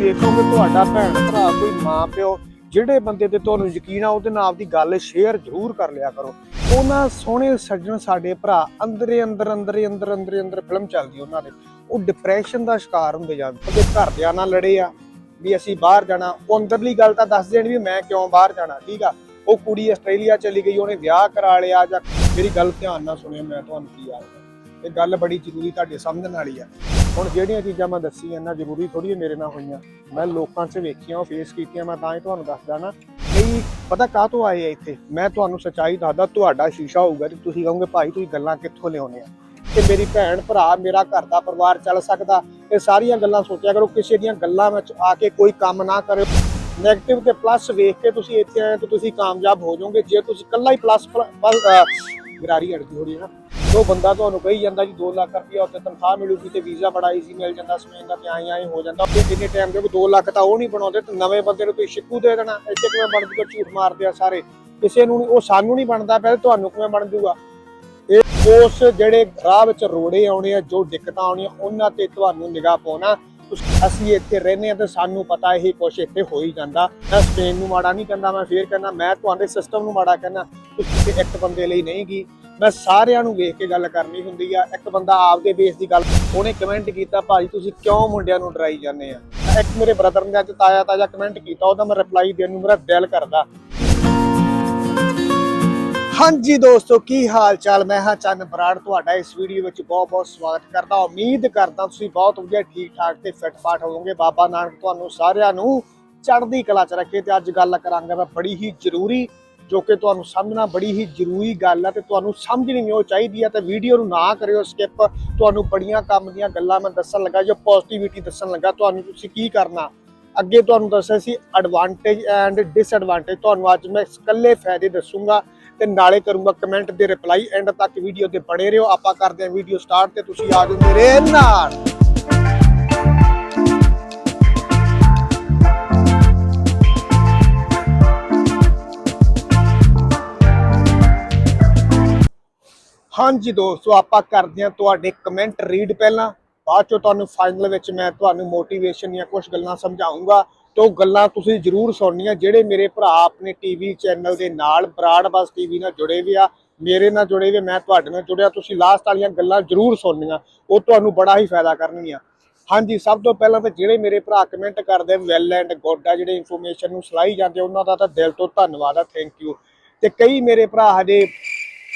ਦੇਖੋਗੇ ਤੁਹਾਡਾ ਭੈਣ ਭਰਾ ਕੋਈ ਮਾਂ ਪਿਓ, ਜਿਹੜੇ ਬੰਦੇ ਤੇ ਤੁਹਾਨੂੰ ਯਕੀਨ ਆ, ਉਹਦੇ ਨਾਲ ਆਪਦੀ ਗੱਲ ਸ਼ੇਅਰ ਜ਼ਰੂਰ ਕਰ ਲਿਆ ਕਰੋ। ਉਹਨਾਂ ਸੋਹਣੇ ਸੱਜਣ ਸਾਡੇ ਭਰਾ, ਅੰਦਰੇ ਅੰਦਰ ਅੰਦਰੇ ਅੰਦਰ ਅੰਦਰੇ ਅੰਦਰ ਫਿਲਮ ਚੱਲਦੀ ਉਹਨਾਂ ਦੇ। ਉਹ ਡਿਪਰੈਸ਼ਨ ਦਾ ਸ਼ਿਕਾਰ ਹੁੰਦੇ ਜਾਂਦੇ ਉਹਦੇ ਘਰਦਿਆਂ ਨਾਲ ਲੜੇ ਆ, ਵੀ ਅਸੀਂ ਬਾਹਰ ਜਾਣਾ। ਉਹ ਅੰਦਰਲੀ ਗੱਲ ਤਾਂ ਦੱਸ ਦੇਣ ਵੀ ਮੈਂ ਕਿਉਂ ਬਾਹਰ ਜਾਣਾ, ਠੀਕ ਆ? ਉਹ ਕੁੜੀ ਆਸਟ੍ਰੇਲੀਆ ਚਲੀ ਗਈ, ਉਹਨੇ ਵਿਆਹ ਕਰਾ ਲਿਆ ਜਾਂ ਮੇਰੀ ਗੱਲ ਧਿਆਨ ਨਾਲ ਸੁਣਿਓ, ਮੈਂ ਤੁਹਾਨੂੰ ਕੀ ਆ ਇਹ ਗੱਲ ਬੜੀ ਜ਼ਰੂਰੀ ਤੁਹਾਡੇ ਸਮਝਣ ਵਾਲੀ ਆ। ਹੁਣ ਜਿਹੜੀਆਂ ਚੀਜ਼ਾਂ ਮੈਂ ਦੱਸੀ ਇਹਨਾਂ ਜ਼ਰੂਰੀ ਥੋੜੀ ਮੇਰੇ ਨਾਲ ਹੋਈਆਂ। ਮੈਂ ਲੋਕਾਂ 'ਚ ਵੇਖੀਆਂ, ਉਹ ਫੇਸ ਕੀਤੀਆਂ, ਮੈਂ ਤਾਂ ਹੀ ਤੁਹਾਨੂੰ ਦੱਸਦਾ ਨਾ। ਕਈ ਪਤਾ ਕਾਹ ਤੋਂ ਆਏ ਆ ਇੱਥੇ? ਮੈਂ ਤੁਹਾਨੂੰ ਸੱਚਾਈ ਦੱਸਦਾ, ਤੁਹਾਡਾ ਸ਼ੀਸ਼ਾ ਹੋਊਗਾ ਤੇ ਤੁਸੀਂ ਕਹੋਗੇ, ਭਾਈ, ਤੁਸੀਂ ਗੱਲਾਂ ਕਿੱਥੋਂ ਲਿਆਉਂਦੇ ਆ? ਤੇ ਮੇਰੀ ਭੈਣ, ਭਰਾ, ਮੇਰਾ ਘਰ ਦਾ ਪਰਿਵਾਰ ਚੱਲ ਸਕਦਾ। ਇਹ ਸਾਰੀਆਂ ਗੱਲਾਂ ਸੋਚਿਆ ਕਰੋ, ਕਿਸੇ ਦੀਆਂ ਗੱਲਾਂ ਵਿੱਚ ਆ ਕੇ ਕੋਈ ਕੰਮ ਨਾ ਕਰਿਓ। ਨੈਗੇਟਿਵ ਤੇ ਪਲੱਸ ਵੇਖ ਕੇ ਤੁਸੀਂ ਇੱਥੇ ਆਏ ਤਾਂ ਤੁਸੀਂ ਕਾਮਯਾਬ ਹੋ ਜਾਓਗੇ। ਜੇ ਤੁਸੀਂ ਇਕੱਲਾ ਹੀ ਪਲੱਸ ਗਰਾਰੀ ਅੜਦੀ ਹੋ ਰਹੀ ਹੈ ਨਾ। ਉਹ ਬੰਦਾ ਤੁਹਾਨੂੰ ਕਹੀ ਜਾਂਦਾ ਜੀ 2 ਲੱਖ ਰੁਪਇਆ ਉੱਤੇ ਤਨਖਾਹ ਮਿਲੂਗੀ ਤੇ ਵੀਜ਼ਾ ਬੜਾ ਈਜ਼ੀ ਮਿਲ ਜਾਂਦਾ ਸਮੇਂ ਦਾ ਤੇ ਆਈ ਆਈ ਹੋ ਜਾਂਦਾ। ਤੇ ਇੰਨੇ ਟਾਈਮ ਦੇ 2 ਲੱਖ ਤਾਂ ਉਹ ਨਹੀਂ ਬਣਾਉਂਦੇ, ਤੇ ਨਵੇਂ ਬੰਦੇ ਨੂੰ ਤੁਸੀਂ ਸ਼ਿਕੂ ਦੇ ਦੇਣਾ, ਇੱਥੇ ਕਿਵੇਂ ਬਣ ਜੂਗਾ, ਝੂਠ ਮਾਰਦੇ ਆ ਸਾਰੇ। ਕਿਸੇ ਨੂੰ ਨੀ- ਉਹ ਸਾਨੂੰ ਨਹੀਂ ਬਣਦਾ ਪਹਿਲੇ, ਤੁਹਾਨੂੰ ਕਿਵੇਂ ਬਣ ਜੂਗਾ? ਇਹ ਉਸ ਜਿਹੜੇ ਰਾਹ ਵਿੱਚ ਰੋੜੇ ਆਉਣੇ ਆ, ਜੋ ਦਿੱਕਤਾਂ ਆਉਣੀਆਂ, ਉਹਨਾਂ ਤੇ ਤੁਹਾਨੂੰ ਨਿਗਾਹ ਪਾਉਣਾ। ਅਸੀਂ ਇੱਥੇ ਰਹਿੰਦੇ ਆ ਤੇ ਸਾਨੂੰ ਪਤਾ ਇਹ ਕੁਛ ਇੱਥੇ ਹੋ ਹੀ ਜਾਂਦਾ। ਮੈਂ ਸਪੇਨ ਨੂੰ ਮਾੜਾ ਨਹੀਂ ਕਹਿੰਦਾ, ਮੈਂ ਫੇਰ ਕਹਿੰਦਾ, ਮੈਂ ਤੁਹਾਡੇ ਸਿਸਟਮ ਨੂੰ ਮਾੜਾ ਕਹਿੰਦਾ। ਤੁਸੀਂ ਇੱਕ ਬੰਦੇ ਲਈ ਨਹੀਂ ਗੀ। ਮੈਂ ਸਾਰਿਆਂ ਨੂੰ ਵੇਖ ਕੇ ਗੱਲ ਕਰਨੀ ਹੁੰਦੀ ਆ। ਇੱਕ ਬੰਦਾ ਆਪਦੇ ਬੇਸ ਦੀ ਗੱਲ ਉਹਨੇ ਕਮੈਂਟ ਕੀਤਾ, ਭਾਜੀ, ਤੁਸੀਂ ਕਿਉਂ ਮੁੰਡਿਆਂ ਨੂੰ ਡਰਾਈ ਜਾਂਦੇ ਆ? ਇੱਕ ਮੇਰੇ ਬ੍ਰਦਰ ਨੇ ਅੱਜ ਤਾਇਆ ਤਾਜ਼ਾ ਕਮੈਂਟ ਕੀਤਾ, ਉਹਦਾ ਮੈਂ ਰਿਪਲਾਈ ਦੇਣ ਨੂੰ ਮੇਰਾ ਦਿਲ ਕਰਦਾ। ਹਾਂਜੀ ਦੋਸਤੋ, ਕੀ ਹਾਲ ਚਾਲ ਮੈਂ ਹਾਂ ਚੰਨ ਬਰਾੜ, ਤੁਹਾਡਾ ਇਸ ਵੀਡੀਓ ਵਿੱਚ ਬਹੁਤ-ਬਹੁਤ ਸਵਾਗਤ ਕਰਦਾ। ਉਮੀਦ ਕਰਦਾ ਤੁਸੀਂ ਬਹੁਤ ਵਧੀਆ ਠੀਕ ਠਾਕ ਤੇ ਫਿੱਟ ਫਾਟ ਹੋਵੋਗੇ। ਬਾਬਾ ਨਾਨਕ ਤੁਹਾਨੂੰ ਸਾਰਿਆਂ ਨੂੰ ਚੜ੍ਹਦੀ ਕਲਾ ਚ ਰੱਖੇ ਤੇ ਅੱਜ ਗੱਲ ਕਰਾਂਗਾ ਮੈਂ ਬੜੀ ਹੀ ਜ਼ਰੂਰੀ ਜੋ ਕਿ ਤੁਹਾਨੂੰ ਸਮਝਣਾ ਬੜੀ ਹੀ ਜ਼ਰੂਰੀ ਗੱਲ ਹੈ ਤੇ ਤੁਹਾਨੂੰ ਸਮਝਣੀ ਵੀ ਉਹ ਚਾਹੀਦੀ ਹੈ ਤੇ ਵੀਡੀਓ ਨੂੰ ਨਾ ਕਰਿਓ ਸਕਿਪ ਤੁਹਾਨੂੰ ਬੜੀਆਂ ਕੰਮ ਦੀਆਂ ਗੱਲਾਂ ਮੈਂ ਦੱਸਣ ਲੱਗਾ, ਜੋ ਪੋਜ਼ਿਟਿਵਿਟੀ ਦੱਸਣ ਲੱਗਾ। ਤੁਹਾਨੂੰ ਤੁਸੀਂ ਕੀ ਕਰਨਾ? ਅੱਗੇ ਤੁਹਾਨੂੰ ਦੱਸਿਆ ਸੀ ਐਡਵਾਂਟੇਜ ਐਂਡ ਡਿਸਐਡਵਾਂਟੇਜ ਤੁਹਾਨੂੰ ਅੱਜ ਮੈਂ ਇਕੱਲੇ ਫਾਇਦੇ ਦੱਸੂਗਾ ਤੇ ਨਾਲੇ ਕਰੂੰਗਾ ਕਮੈਂਟ ਦੇ ਰਿਪਲਾਈ ਐਂਡ ਤੱਕ ਵੀਡੀਓ ਤੇ ਬਣੇ ਰਹੋ। ਆਪਾਂ ਕਰਦੇ ਹਾਂ ਵੀਡੀਓ ਸਟਾਰਟ ਤੇ ਤੁਸੀਂ ਆ ਜਾਓ ਮੇਰੇ ਨਾਲ। ਹਾਂਜੀ ਦੋਸਤੋ, ਆਪਾਂ ਕਰਦੇ ਹਾਂ ਤੁਹਾਡੇ ਕਮੈਂਟ ਰੀਡ ਪਹਿਲਾਂ। ਬਾਅਦ ਚੋਂ ਤੁਹਾਨੂੰ ਫਾਈਨਲ ਵਿੱਚ ਮੈਂ ਤੁਹਾਨੂੰ ਮੋਟੀਵੇਸ਼ਨ ਦੀਆਂ ਕੁਝ ਗੱਲਾਂ ਸਮਝਾਉਂਗਾ। ਤੇ ਉਹ ਗੱਲਾਂ ਤੁਸੀਂ ਜ਼ਰੂਰ ਸੁਣਨੀਆਂ, ਜਿਹੜੇ ਮੇਰੇ ਭਰਾ ਆਪਣੇ ਟੀਵੀ ਚੈਨਲ ਦੇ ਨਾਲ ਬਰਾਡਬਾਸ ਟੀਵੀ ਨਾਲ ਜੁੜੇ ਵੀ ਆ, ਮੇਰੇ ਨਾਲ ਜੁੜੇ ਵੀ ਮੈਂ ਤੁਹਾਡੇ ਨਾਲ ਜੁੜਿਆ, ਤੁਸੀਂ ਲਾਸਟ ਵਾਲੀਆਂ ਗੱਲਾਂ ਜ਼ਰੂਰ ਸੁਣਨੀਆਂ, ਉਹ ਤੁਹਾਨੂੰ ਬੜਾ ਹੀ ਫਾਇਦਾ ਕਰਨਗੀਆਂ। ਹਾਂਜੀ, ਸਭ ਤੋਂ ਪਹਿਲਾਂ ਤਾਂ ਜਿਹੜੇ ਮੇਰੇ ਭਰਾ ਕਮੈਂਟ ਕਰਦੇ ਵੈਲ ਐਂਡ ਗੁੱਡ ਆ, ਜਿਹੜੇ ਇਨਫੋਰਮੇਸ਼ਨ ਨੂੰ ਸਲਾਈ ਜਾਂਦੇ ਉਹਨਾਂ ਦਾ ਤਾਂ ਦਿਲ ਤੋਂ ਧੰਨਵਾਦ ਆ ਥੈਂਕ ਯੂ ਤੇ ਕਈ ਮੇਰੇ ਭਰਾ ਹਜੇ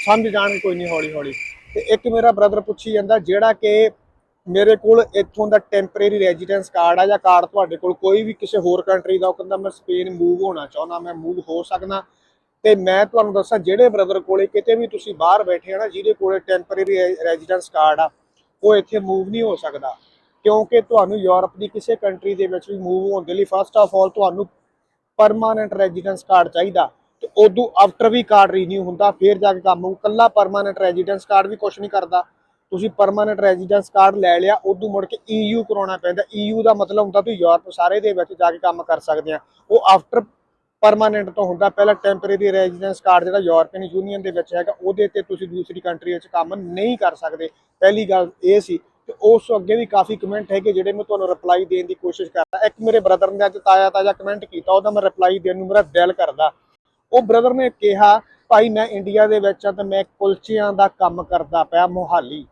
ਸਮਝ ਜਾਣ ਕੋਈ ਨਹੀਂ ਹੌਲੀ ਹੌਲੀ। ਤੇ ਇੱਕ ਮੇਰਾ ਬ੍ਰਦਰ ਪੁੱਛੀ ਜਾਂਦਾ, ਜਿਹੜਾ ਕਿ ਮੇਰੇ ਕੋਲ ਇੱਥੋਂ ਦਾ ਟੈਂਪਰੇਰੀ ਰੈਜ਼ੀਡੈਂਸ ਕਾਰਡ ਆ ਜਾਂ ਕਾਰਡ ਤੁਹਾਡੇ ਕੋਲ, ਕੋਈ ਵੀ ਕਿਸੇ ਹੋਰ ਕੰਟਰੀ ਦਾ, ਉਹ ਕਹਿੰਦਾ ਮੈਂ ਸਪੇਨ ਮੂਵ ਹੋਣਾ ਚਾਹੁੰਦਾ, ਮੈਂ ਮੂਵ ਹੋ ਸਕਦਾ। ਤੇ ਮੈਂ ਤੁਹਾਨੂੰ ਦੱਸਾਂ, ਜਿਹੜੇ ਬ੍ਰਦਰ ਕੋਲੇ ਕਿਤੇ ਵੀ ਤੁਸੀਂ ਬਾਹਰ ਬੈਠੇ ਆ ਨਾ, ਜਿਹਦੇ ਕੋਲੇ ਟੈਂਪਰੇਰੀ ਰੈਜ਼ੀਡੈਂਸ ਕਾਰਡ ਆ, ਉਹ ਇੱਥੇ ਮੂਵ ਨਹੀਂ ਹੋ ਸਕਦਾ। ਕਿਉਂਕਿ ਤੁਹਾਨੂੰ ਯੂਰਪ ਦੀ ਕਿਸੇ ਕੰਟਰੀ ਦੇ ਵਿੱਚ ਵੀ ਮੂਵ ਹੋਣ ਦੇ ਲਈ ਫਸਟ ਆਫ ਆਲ ਤੁਹਾਨੂੰ ਪਰਮਾਨੈਂਟ ਰੈਜ਼ੀਡੈਂਸ ਕਾਰਡ ਚਾਹੀਦਾ। ਤੇ ਉਦੋਂ ਆਫਟਰ ਵੀ ਕਾਰਡ ਰੀਨਿਊ ਹੁੰਦਾ, ਫਿਰ ਜਾ ਕੇ ਕੰਮ ਹੋਊ ਕੱਲਾ ਪਰਮਾਨੈਂਟ ਰੈਜ਼ੀਡੈਂਸ ਕਾਰਡ ਵੀ ਕੁਝ ਨਹੀਂ ਕਰਦਾ। ਤੁਸੀਂ ਪਰਮਾਨੈਂਟ ਰੈਜ਼ੀਡੈਂਸ ਕਾਰਡ ਲੈ ਲਿਆ, ਉਦੋਂ ਮੁੜ ਕੇ EU ਕਰਾਉਣਾ ਪੈਂਦਾ। EU ਦਾ ਮਤਲਬ ਹੁੰਦਾ ਤੁਸੀਂ ਯੂਰਪ ਸਾਰੇ ਦੇ ਵਿੱਚ ਜਾ ਕੇ ਕੰਮ ਕਰ ਸਕਦੇ ਆ। ਉਹ ਆਫਟਰ ਪਰਮਾਨੈਂਟ ਤੋਂ ਹੁੰਦਾ, ਪਹਿਲਾਂ ਟੈਂਪਰੇਰੀ ਰੈਜ਼ੀਡੈਂਸ ਕਾਰਡ ਜਿਹੜਾ ਯੂਰਪੀਅਨ ਯੂਨੀਅਨ ਦੇ ਵਿੱਚ ਹੈਗਾ, ਉਹਦੇ ਤੇ ਤੁਸੀਂ ਦੂਸਰੀ ਕੰਟਰੀ ਵਿੱਚ ਕੰਮ ਨਹੀਂ ਕਰ ਸਕਦੇ। ਪਹਿਲੀ ਗੱਲ ਇਹ ਸੀ ਤੇ ਉਸ ਤੋਂ ਅੱਗੇ ਵੀ ਕਾਫੀ ਕਮੈਂਟ ਹੈਗੇ ਜਿਹੜੇ ਮੈਂ ਤੁਹਾਨੂੰ ਰਿਪਲਾਈ ਦੇਣ ਦੀ ਕੋਸ਼ਿਸ਼ ਕਰਦਾ। ਇੱਕ ਮੇਰੇ ਬ੍ਰਦਰ ਨੇ ਅੱਜ ਤਾਜ਼ਾ ਤਾਜ਼ਾ ਕਮੈਂਟ ਕੀਤਾ, ਉਹਦਾ ਮੈਂ ਰਿਪਲਾਈ ਦੇਣ ਨੂੰ ਮੇਰਾ ਦਿਲ ਕਰਦਾ। ਉਹ ਬ੍ਰਦਰ ਨੇ ਕਿਹਾ, ਭਾਈ ਮੈਂ ਇੰਡੀਆ ਦੇ ਵਿੱਚ ਆ ਤੇ ਮੈਂ ਕੁਲਚਿਆਂ ਦਾ ਕੰਮ ਕਰਦਾ ਪਿਆ ਮੋਹਾਲੀ।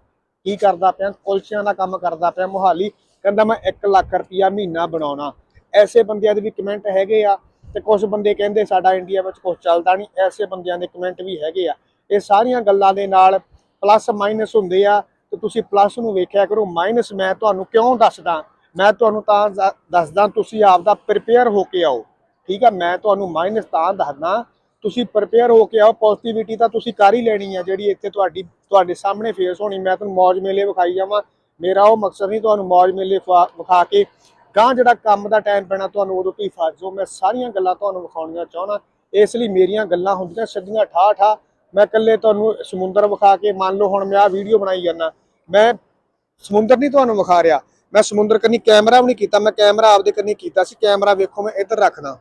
ਕੀ ਕਰਦਾ ਪਿਆ? ਕੁਲਚਿਆਂ ਦਾ ਕੰਮ ਕਰਦਾ ਪਿਆ ਮੋਹਾਲੀ। ਕਹਿੰਦਾ, ਮੈਂ 1 ਲੱਖ ਰੁਪਇਆ ਮਹੀਨਾ ਬਣਾਉਣਾ। ਐਸੇ ਬੰਦਿਆਂ ਦੇ ਵੀ ਕਮੈਂਟ ਹੈਗੇ ਆ ਤੇ ਕੁਝ ਬੰਦੇ ਕਹਿੰਦੇ, ਸਾਡਾ ਇੰਡੀਆ ਵਿੱਚ ਕੁਝ ਚੱਲਦਾ ਨਹੀਂ। ਐਸੇ ਬੰਦਿਆਂ ਦੇ ਕਮੈਂਟ ਵੀ ਹੈਗੇ ਆ। ਇਹ ਸਾਰੀਆਂ ਗੱਲਾਂ ਦੇ ਨਾਲ ਪਲੱਸ ਮਾਈਨਸ ਹੁੰਦੇ ਆ ਤੇ ਤੁਸੀਂ ਪਲੱਸ ਨੂੰ ਵੇਖਿਆ ਕਰੋ। ਮਾਈਨਸ ਮੈਂ ਤੁਹਾਨੂੰ ਕਿਉਂ ਦੱਸਦਾ? ਮੈਂ ਤੁਹਾਨੂੰ ਤਾਂ ਦੱਸਦਾ, ਤੁਸੀਂ ਆਪਦਾ ਪ੍ਰਿਪੇਅਰ ਹੋ ਕੇ ਆਓ। ਠੀਕ ਆ, ਮੈਂ ਤੁਹਾਨੂੰ ਮਾਈਨਸ ਤਾਂ ਦੱਸਦਾ ਤੁਸੀਂ ਪ੍ਰਪੇਅਰ ਹੋ ਕੇ ਆਓ ਪੋਜ਼ਿਟਿਵਿਟੀ ਤਾਂ ਤੁਸੀਂ ਕਰ ਹੀ ਲੈਣੀ ਹੈ ਜਿਹੜੀ ਇੱਥੇ ਤੁਹਾਡੀ, ਤੁਹਾਡੇ ਸਾਹਮਣੇ ਫੇਸ ਹੋਣੀ। ਮੈਂ ਤੁਹਾਨੂੰ ਮੌਜ ਮੇਲੇ ਵਿਖਾਈ ਜਾਵਾਂ। ਮੇਰਾ ਉਹ ਮਕਸਦ ਨਹੀਂ ਤੁਹਾਨੂੰ ਮੌਜ ਮੇਲੇ ਵਿਖਾ ਵਿਖਾ ਕੇ ਗਾਂ ਜਿਹੜਾ ਕੰਮ ਦਾ ਟਾਈਮ ਪੈਣਾ, ਤੁਹਾਨੂੰ ਉਦੋਂ ਤੁਸੀਂ ਫਸ ਜਾਓ। ਮੈਂ ਸਾਰੀਆਂ ਗੱਲਾਂ ਤੁਹਾਨੂੰ ਵਿਖਾਉਣੀਆਂ ਚਾਹਣਾ ਇਸ ਲਈ ਮੇਰੀਆਂ ਗੱਲਾਂ ਹੁੰਦੀਆਂ ਸਿੱਧੀਆਂ ਠਾ ਠਾ ਮੈਂ ਇਕੱਲੇ ਤੁਹਾਨੂੰ ਸਮੁੰਦਰ ਵਿਖਾ ਕੇ, ਮੰਨ ਲਓ ਹੁਣ ਮੈਂ ਆ ਵੀਡੀਓ ਬਣਾਈ ਜਾਂਦਾ। ਮੈਂ ਸਮੁੰਦਰ ਨਹੀਂ ਤੁਹਾਨੂੰ ਵਿਖਾ ਰਿਹਾ। ਮੈਂ ਸਮੁੰਦਰ ਕੰਨੀ ਕੈਮਰਾ ਵੀ ਨਹੀਂ ਕੀਤਾ। ਮੈਂ ਕੈਮਰਾ ਆਪਦੇ ਕੰਨੀ ਕੀਤਾ ਸੀ। ਕੈਮਰਾ ਵੇਖੋ, ਮੈਂ ਇੱਧਰ ਰੱਖਦਾ।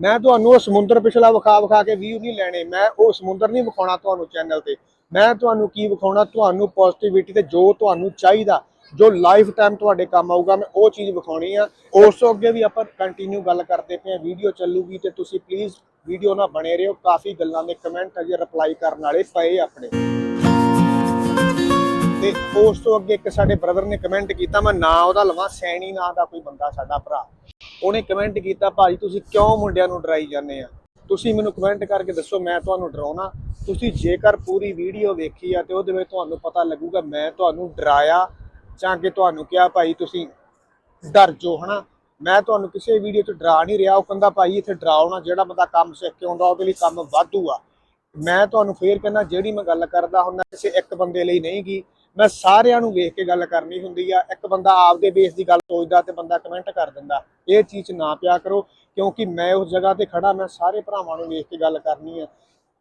ਮੈਂ ਤੁਹਾਨੂੰ ਉਹ ਸਮੁੰਦਰ ਪਿਛਲਾ ਵਿਖਾ ਵਿਖਾ ਕੇ ਵੀਊ ਨਹੀਂ ਲੈਣੇ, ਮੈਂ ਉਹ ਸਮੁੰਦਰ ਨਹੀਂ ਵਿਖਾਉਣਾ ਤੁਹਾਨੂੰ ਚੈਨਲ ਤੇ। ਮੈਂ ਤੁਹਾਨੂੰ ਕੀ ਵਿਖਾਉਣਾ, ਤੁਹਾਨੂੰ ਪੋਜ਼ਿਟਿਵਿਟੀ ਤੇ ਜੋ ਤੁਹਾਨੂੰ ਚਾਹੀਦਾ, ਜੋ ਲਾਈਫ ਟਾਈਮ ਤੁਹਾਡੇ ਕੰਮ ਆਊਗਾ, ਮੈਂ ਉਹ ਚੀਜ਼ ਵਿਖਾਉਣੀ ਆ। ਉਸ ਤੋਂ ਅੱਗੇ ਵੀ ਆਪਾਂ ਕੰਟੀਨਿਊ ਗੱਲ ਕਰਦੇ ਪਏ ਆ ਵੀਡੀਓ ਚੱਲੂਗੀ ਤੇ ਤੁਸੀਂ ਪਲੀਜ਼ ਵੀਡੀਓ ਨਾਲ ਬਣੇ ਰਹੋ, ਕਾਫੀ ਗੱਲਾਂ ਦੇ ਕਮੈਂਟ ਅਜੇ ਰਿਪਲਾਈ ਕਰਨ ਵਾਲੇ ਪਏ ਆਪਣੇ। ਤੇ ਉਸ ਤੋਂ ਅੱਗੇ ਇੱਕ ਸਾਡੇ ਬ੍ਰਦਰ ਨੇ ਕਮੈਂਟ ਕੀਤਾ, ਮੈਂ ਨਾਂ ਉਹਦਾ ਲਵਾਂ, ਸੈਣੀ ਨਾਂ ਦਾ ਕੋਈ ਬੰਦਾ ਸਾਡਾ ਭਰਾ। ਉਹਨੇ ਕਮੈਂਟ ਕੀਤਾ, ਭਾਜੀ, ਤੁਸੀਂ ਕਿਉਂ ਮੁੰਡਿਆਂ ਨੂੰ ਡਰਾਈ ਜਾਂਦੇ ਆ? ਤੁਸੀਂ ਮੈਨੂੰ ਕਮੈਂਟ ਕਰਕੇ ਦੱਸੋ, ਮੈਂ ਤੁਹਾਨੂੰ ਡਰਾਉਣਾ। ਤੁਸੀਂ ਜੇਕਰ ਪੂਰੀ ਵੀਡੀਓ ਵੇਖੀ ਆ ਤੇ ਉਹਦੇ ਵਿੱਚ ਤੁਹਾਨੂੰ ਪਤਾ ਲੱਗੂਗਾ, ਮੈਂ ਤੁਹਾਨੂੰ ਡਰਾਇਆ ਜਾਂ ਕਿ ਤੁਹਾਨੂੰ ਕਿਹਾ, ਭਾਈ, ਤੁਸੀਂ ਡਰ ਜੋ ਹਨਾ? ਮੈਂ ਤੁਹਾਨੂੰ ਕਿਸੇ ਵੀਡੀਓ 'ਚ ਡਰਾ ਨਹੀਂ ਰਿਹਾ। ਉਹ ਕਹਿੰਦਾ, ਭਾਈ, ਇੱਥੇ ਡਰਾਉਣਾ ਜਿਹੜਾ ਬੰਦਾ ਕੰਮ ਸਿੱਖ ਕੇ ਆਉਂਦਾ, ਉਹਦੇ ਲਈ ਕੰਮ ਵਾਧੂ ਆ। ਮੈਂ ਤੁਹਾਨੂੰ ਫੇਰ ਕਹਿੰਦਾ, ਜਿਹੜੀ ਮੈਂ ਗੱਲ ਕਰਦਾ ਹੁੰਦਾ ਕਿਸੇ ਇੱਕ ਬੰਦੇ ਲਈ ਨਹੀਂ ਗੀ। ਮੈਂ ਸਾਰਿਆਂ ਨੂੰ ਵੇਖ ਕੇ ਗੱਲ ਕਰਨੀ ਹੁੰਦੀ ਆ। ਇੱਕ ਬੰਦਾ ਆਪਦੇ ਬੇਸ ਦੀ ਗੱਲ ਸੋਚਦਾ ਤੇ ਬੰਦਾ ਕਮੈਂਟ ਕਰ ਦਿੰਦਾ। ਇਹ ਚੀਜ਼ ਨਾ ਪਿਆ ਕਰੋ, ਕਿਉਂਕਿ ਮੈਂ ਉਸ ਜਗ੍ਹਾ ਤੇ ਖੜਾ ਮੈਂ ਸਾਰੇ ਭਰਾਵਾਂ ਨੂੰ ਵੇਖ ਕੇ ਗੱਲ ਕਰਨੀ ਆ।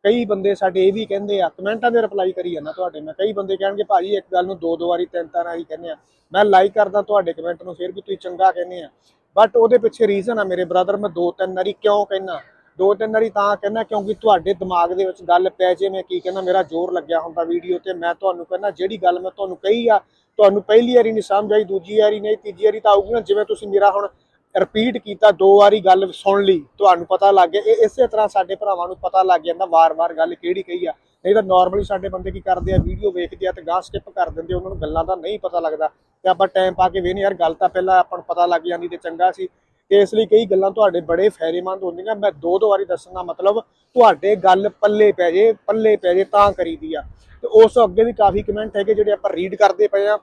ਕਈ ਬੰਦੇ ਸਾਡੇ ਇਹ ਵੀ ਕਹਿੰਦੇ ਆ ਕਮੈਂਟਾਂ ਦੇ ਰਿਪਲਾਈ ਕਰੀ ਜਾਂਦਾ ਤੁਹਾਡੇ ਮੈਂ। ਕਈ ਬੰਦੇ ਕਹਿਣਗੇ, ਭਾਜੀ, ਇੱਕ ਗੱਲ ਨੂੰ ਦੋ ਦੋ ਵਾਰੀ, ਤਿੰਨ ਤਿੰਨ ਵਾਰੀ ਕਹਿੰਦੇ ਆ। ਮੈਂ ਲਾਈਕ ਕਰਦਾ ਤੁਹਾਡੇ ਕਮੈਂਟ ਨੂੰ, ਫਿਰ ਵੀ ਤੁਸੀਂ ਚੰਗਾ ਕਹਿੰਦੇ ਆ। ਬਟ ਉਹਦੇ ਪਿੱਛੇ ਰੀਜ਼ਨ ਆ ਮੇਰੇ ਬ੍ਰਦਰ ਮੈਂ ਦੋ ਤਿੰਨ ਵਾਰੀ ਕਿਉਂ ਕਹਿੰਦਾ? ਦੋ ਤਿੰਨ ਵਾਰੀ ਤਾਂ ਕਹਿੰਦਾ ਕਿਉਂਕਿ ਤੁਹਾਡੇ ਦਿਮਾਗ ਦੇ ਵਿੱਚ ਗੱਲ ਪੈ ਜੇ, ਮੈਂ ਕੀ ਕਹਿੰਦਾ, ਮੇਰਾ ਜ਼ੋਰ ਲੱਗਿਆ ਹੁੰਦਾ ਵੀਡੀਓ ਤੇ, ਮੈਂ ਤੁਹਾਨੂੰ ਕਹਿੰਦਾ ਜਿਹੜੀ ਗੱਲ ਮੈਂ ਤੁਹਾਨੂੰ ਕਹੀ ਆ, ਤੁਹਾਨੂੰ ਪਹਿਲੀ ਵਾਰੀ ਨਹੀਂ ਸਮਝ ਆਈ, ਦੂਜੀ ਵਾਰੀ ਨਹੀਂ, ਤੀਜੀ ਵਾਰੀ ਤਾਂ ਆਊਗੀ ਨਾ, ਜਿਵੇਂ ਤੁਸੀਂ ਮੇਰਾ ਹੁਣ ਰਿਪੀਟ ਕੀਤਾ ਦੋ ਵਾਰੀ ਗੱਲ ਸੁਣ ਲਈ, ਤੁਹਾਨੂੰ ਪਤਾ ਲੱਗ ਗਿਆ, ਇਹ ਇਸੇ ਤਰ੍ਹਾਂ ਸਾਡੇ ਭਰਾਵਾਂ ਨੂੰ ਪਤਾ ਲੱਗ ਜਾਂਦਾ, ਵਾਰ-ਵਾਰ ਗੱਲ ਕਿਹੜੀ ਕਹੀ ਆ। ਨਹੀਂ ਤਾਂ ਨਾਰਮਲੀ ਸਾਡੇ ਬੰਦੇ ਕੀ ਕਰਦੇ ਆ, ਵੀਡੀਓ ਵੇਖਦੇ ਆ ਤੇ ਗਾਹ ਸਕਿਪ ਕਰ ਦਿੰਦੇ, ਉਹਨਾਂ ਨੂੰ ਗੱਲਾਂ ਦਾ ਨਹੀਂ ਪਤਾ ਲੱਗਦਾ। ਤੇ ਆਪਾਂ ਟਾਈਮ ਪਾ ਕੇ ਵੇਖਨੇ ਯਾਰ ਗੱਲ ਤਾਂ ਪਹਿਲਾਂ ਆਪਾਂ ਨੂੰ ਪਤਾ ਲੱਗ ਜਾਂਦੀ ਤੇ ਚੰਗਾ ਸੀ। ਤੇ ਇਸ ਲਈ ਕਈ ਗੱਲਾਂ ਤੁਹਾਡੇ ਬੜੇ ਫਾਇਦੇਮੰਦ ਹੁੰਦੀਆਂ। ਮੈਂ ਦੋ ਦੋ ਵਾਰੀ ਦੱਸਣ ਦਾ ਮਤਲਬ, ਤੁਹਾਡੇ ਗੱਲ ਪੱਲੇ ਪੈ ਜੇ, ਪੱਲੇ ਪੈ ਜੇ ਤਾਂ ਕਰੀਦੀ ਆ। ਤੇ ਉਸ ਤੋਂ ਅੱਗੇ ਵੀ ਕਾਫੀ ਕਮੈਂਟ ਹੈਗੇ ਜਿਹੜੇ ਆਪਾਂ ਰੀਡ ਕਰਦੇ ਪਏ ਆ।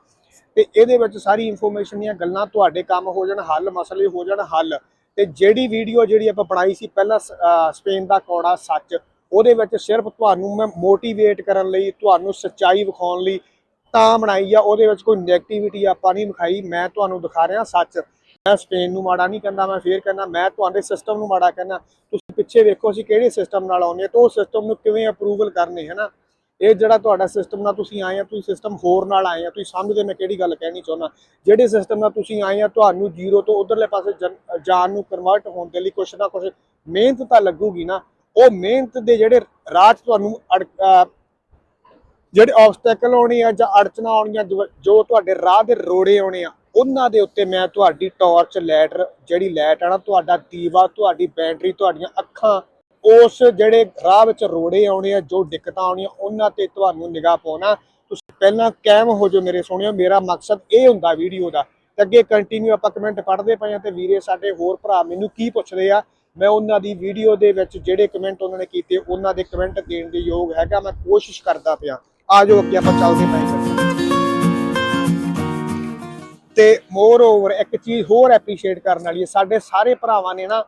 ਤੇ ਇਹਦੇ ਵਿੱਚ ਸਾਰੀ ਇਨਫੋਰਮੇਸ਼ਨ ਦੀਆਂ ਗੱਲਾਂ ਤੁਹਾਡੇ ਕੰਮ ਹੋ ਜਾਣ, ਹੱਲ ਮਸਲੇ ਹੋ ਜਾਣ, ਹੱਲ। ਤੇ ਜਿਹੜੀ ਵੀਡੀਓ ਜਿਹੜੀ ਆਪਾਂ ਬਣਾਈ ਸੀ ਪਹਿਲਾਂ ਸ- ਸਪੇਨ ਦਾ ਕੌੜਾ ਸੱਚ, ਉਹਦੇ ਵਿੱਚ ਸਿਰਫ ਤੁਹਾਨੂੰ ਮੈਂ ਮੋਟੀਵੇਟ ਕਰਨ ਲਈ, ਤੁਹਾਨੂੰ ਸੱਚਾਈ ਵਿਖਾਉਣ ਲਈ ਤਾਂ ਬਣਾਈ ਆ। ਉਹਦੇ ਵਿੱਚ ਕੋਈ ਨੈਗੇਟਿਵਿਟੀ ਆਪਾਂ ਨਹੀਂ ਵਿਖਾਈ। ਮੈਂ ਤੁਹਾਨੂੰ ਦਿਖਾ ਰਿਹਾ ਸੱਚ। ਮੈਂ ਸਪੇਨ ਨੂੰ ਮਾੜਾ ਨਹੀਂ ਕਹਿੰਦਾ, ਮੈਂ ਫੇਰ ਕਹਿੰਦਾ, ਮੈਂ ਤੁਹਾਡੇ ਸਿਸਟਮ ਨੂੰ ਮਾੜਾ ਕਹਿੰਦਾ। ਤੁਸੀਂ ਪਿੱਛੇ ਵੇਖੋ ਅਸੀਂ ਕਿਹੜੇ ਸਿਸਟਮ ਨਾਲ ਆਉਂਦੇ ਹਾਂ ਤੇ ਉਹ ਸਿਸਟਮ ਨੂੰ ਕਿਵੇਂ ਅਪਰੂਵਲ ਕਰਨੇ ਹੈ ਨਾ ਇਹ ਜਿਹੜਾ ਤੁਹਾਡਾ ਸਿਸਟਮ ਨਾਲ ਤੁਸੀਂ ਆਏ ਆ, ਤੁਸੀਂ ਸਿਸਟਮ ਹੋਰ ਨਾਲ ਆਏ ਆ, ਤੁਸੀਂ ਸਮਝਦੇ ਮੈਂ ਕਿਹੜੀ ਗੱਲ ਕਹਿਣੀ ਚਾਹੁੰਦਾ। ਜਿਹੜੇ ਸਿਸਟਮ ਨਾਲ ਤੁਸੀਂ ਆਏ ਆ, ਤੁਹਾਨੂੰ ਜ਼ੀਰੋ ਤੋਂ ਉਧਰਲੇ ਪਾਸੇ ਜਨ- ਜਾਣ ਨੂੰ ਕਨਵਰਟ ਹੋਣ ਦੇ ਲਈ ਕੁਛ ਨਾ ਕੁਛ ਮਿਹਨਤ ਤਾਂ ਲੱਗੂਗੀ ਨਾ। ਉਹ ਮਿਹਨਤ ਦੇ ਜਿਹੜੇ ਰਾਹ 'ਚ ਤੁਹਾਨੂੰ ਅੜ- ਜਿਹੜੇ ਆਬਸਟੈਕਲ ਆਉਣੇ ਆ ਜਾਂ ਅੜਚਨਾ ਆਉਣੀਆਂ ਜੋ ਤੁਹਾਡੇ ਰਾਹ ਦੇ ਰੋੜੇ ਆਉਣੇ ਆ ਉਹਨਾਂ ਦੇ ਉੱਤੇ ਮੈਂ ਤੁਹਾਡੀ ਟਾਰਚ ਲੈਟਰ ਜਿਹੜੀ ਲਾਈਟ ਆ ਨਾ, ਤੁਹਾਡਾ ਦੀਵਾ, ਤੁਹਾਡੀ ਬੈਟਰੀ ਤੁਹਾਡੀਆਂ ਅੱਖਾਂ, ਉਸ ਜਿਹੜੇ ਰਾਹ ਵਿੱਚ ਰੋੜੇ ਆਉਣੇ ਆ, ਜੋ ਦਿੱਕਤਾਂ ਆਉਣੀਆਂ, ਉਹਨਾਂ ਤੇ ਤੁਹਾਨੂੰ ਨਿਗਾਹ ਪਾਉਣਾ। ਤੁਸੀਂ ਪਹਿਲਾਂ ਕਾਇਮ ਹੋ ਜਾਓ ਮੇਰੇ ਸੋਹਣਿਓ, ਮੇਰਾ ਮਕਸਦ ਇਹ ਹੁੰਦਾ ਵੀਡੀਓ ਦਾ। ਤੇ ਅੱਗੇ ਕੰਟੀਨਿਊ ਆਪਾਂ ਕਮੈਂਟ ਪੜ੍ਹਦੇ ਪਏ ਆ ਤੇ ਵੀਰੇ ਸਾਡੇ ਹੋਰ ਭਰਾ ਮੈਨੂੰ ਕੀ ਪੁੱਛਦੇ ਆ, ਮੈਂ ਉਹਨਾਂ ਦੀ ਵੀਡੀਓ ਦੇ ਵਿੱਚ ਜਿਹੜੇ ਕਮੈਂਟ ਉਹਨਾਂ ਨੇ ਕੀਤੇ, ਉਹਨਾਂ ਦੇ ਕਮੈਂਟ ਦੇਣ ਦੇ ਯੋਗ ਹੈਗਾ, ਮੈਂ ਕੋਸ਼ਿਸ਼ ਕਰਦਾ ਪਿਆ। ਆ ਜਾਓ ਅੱਗੇ ਆਪਾਂ ਚੱਲਦੇ ਪਏ ਤੇ ਮੋਰ ਓਵਰ ਇੱਕ ਚੀਜ਼ ਹੋਰ ਐਪਰੀਸ਼ੀਏਟ ਕਰਨ ਵਾਲੀ ਹੈ, ਸਾਡੇ ਸਾਰੇ ਭਰਾਵਾਂ ਨੇ ਨਾ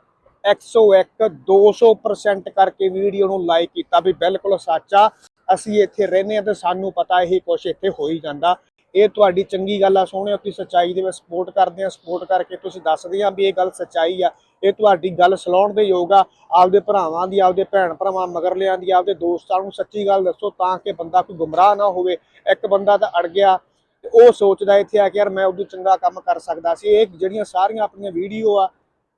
101 200% ਕਰਕੇ ਵੀਡੀਓ ਨੂੰ ਲਾਈਕ ਕੀਤਾ ਵੀ ਬਿਲਕੁਲ ਸੱਚਾ ਅਸੀਂ ਇੱਥੇ ਰਹਿੰਦੇ ਆ ਤੇ ਸਾਨੂੰ ਪਤਾ ਇਹ ਕੁਛ ਇੱਥੇ ਹੋ ਹੀ ਜਾਂਦਾ। ਇਹ ਤੁਹਾਡੀ ਚੰਗੀ ਗੱਲ ਆ, ਸੋਹਣਿਓ ਤੁਸੀਂ ਸੱਚਾਈ ਦੇ ਵਿੱਚ ਸਪੋਰਟ ਕਰਦੇ ਆ ਸਪੋਰਟ ਕਰਕੇ ਤੁਸੀਂ ਦੱਸਦੇ ਆ ਵੀ ਇਹ ਗੱਲ ਸੱਚਾਈ ਆ, ਇਹ ਤੁਹਾਡੀ ਗੱਲ ਸਲਾਉਣ ਦੇ ਯੋਗ ਆ, ਆਪਦੇ ਭਰਾਵਾਂ ਦੀ, ਆਪਦੇ ਭੈਣ ਭਰਾਵਾਂ ਮਗਰਲਿਆਂ ਦੀ ਆਪਦੇ ਦੋਸਤਾਂ ਨੂੰ ਸੱਚੀ ਗੱਲ ਦੱਸੋ ਤਾਂ ਕਿ ਬੰਦਾ ਕੋਈ ਗੁੰਮਰਾਹ ਨਾ ਹੋਵੇ। ਇੱਕ ਬੰਦਾ ਤਾਂ ਅੜ ਗਿਆ ਤੇ ਉਹ ਸੋਚਦਾ ਇੱਥੇ ਆ ਕੇ, ਯਾਰ ਮੈਂ ਉਦੋਂ ਚੰਗਾ ਕੰਮ ਕਰ ਸਕਦਾ ਸੀ। ਇਹ ਜਿਹੜੀਆਂ ਸਾਰੀਆਂ ਆਪਣੀਆਂ ਵੀਡੀਓ ਆ,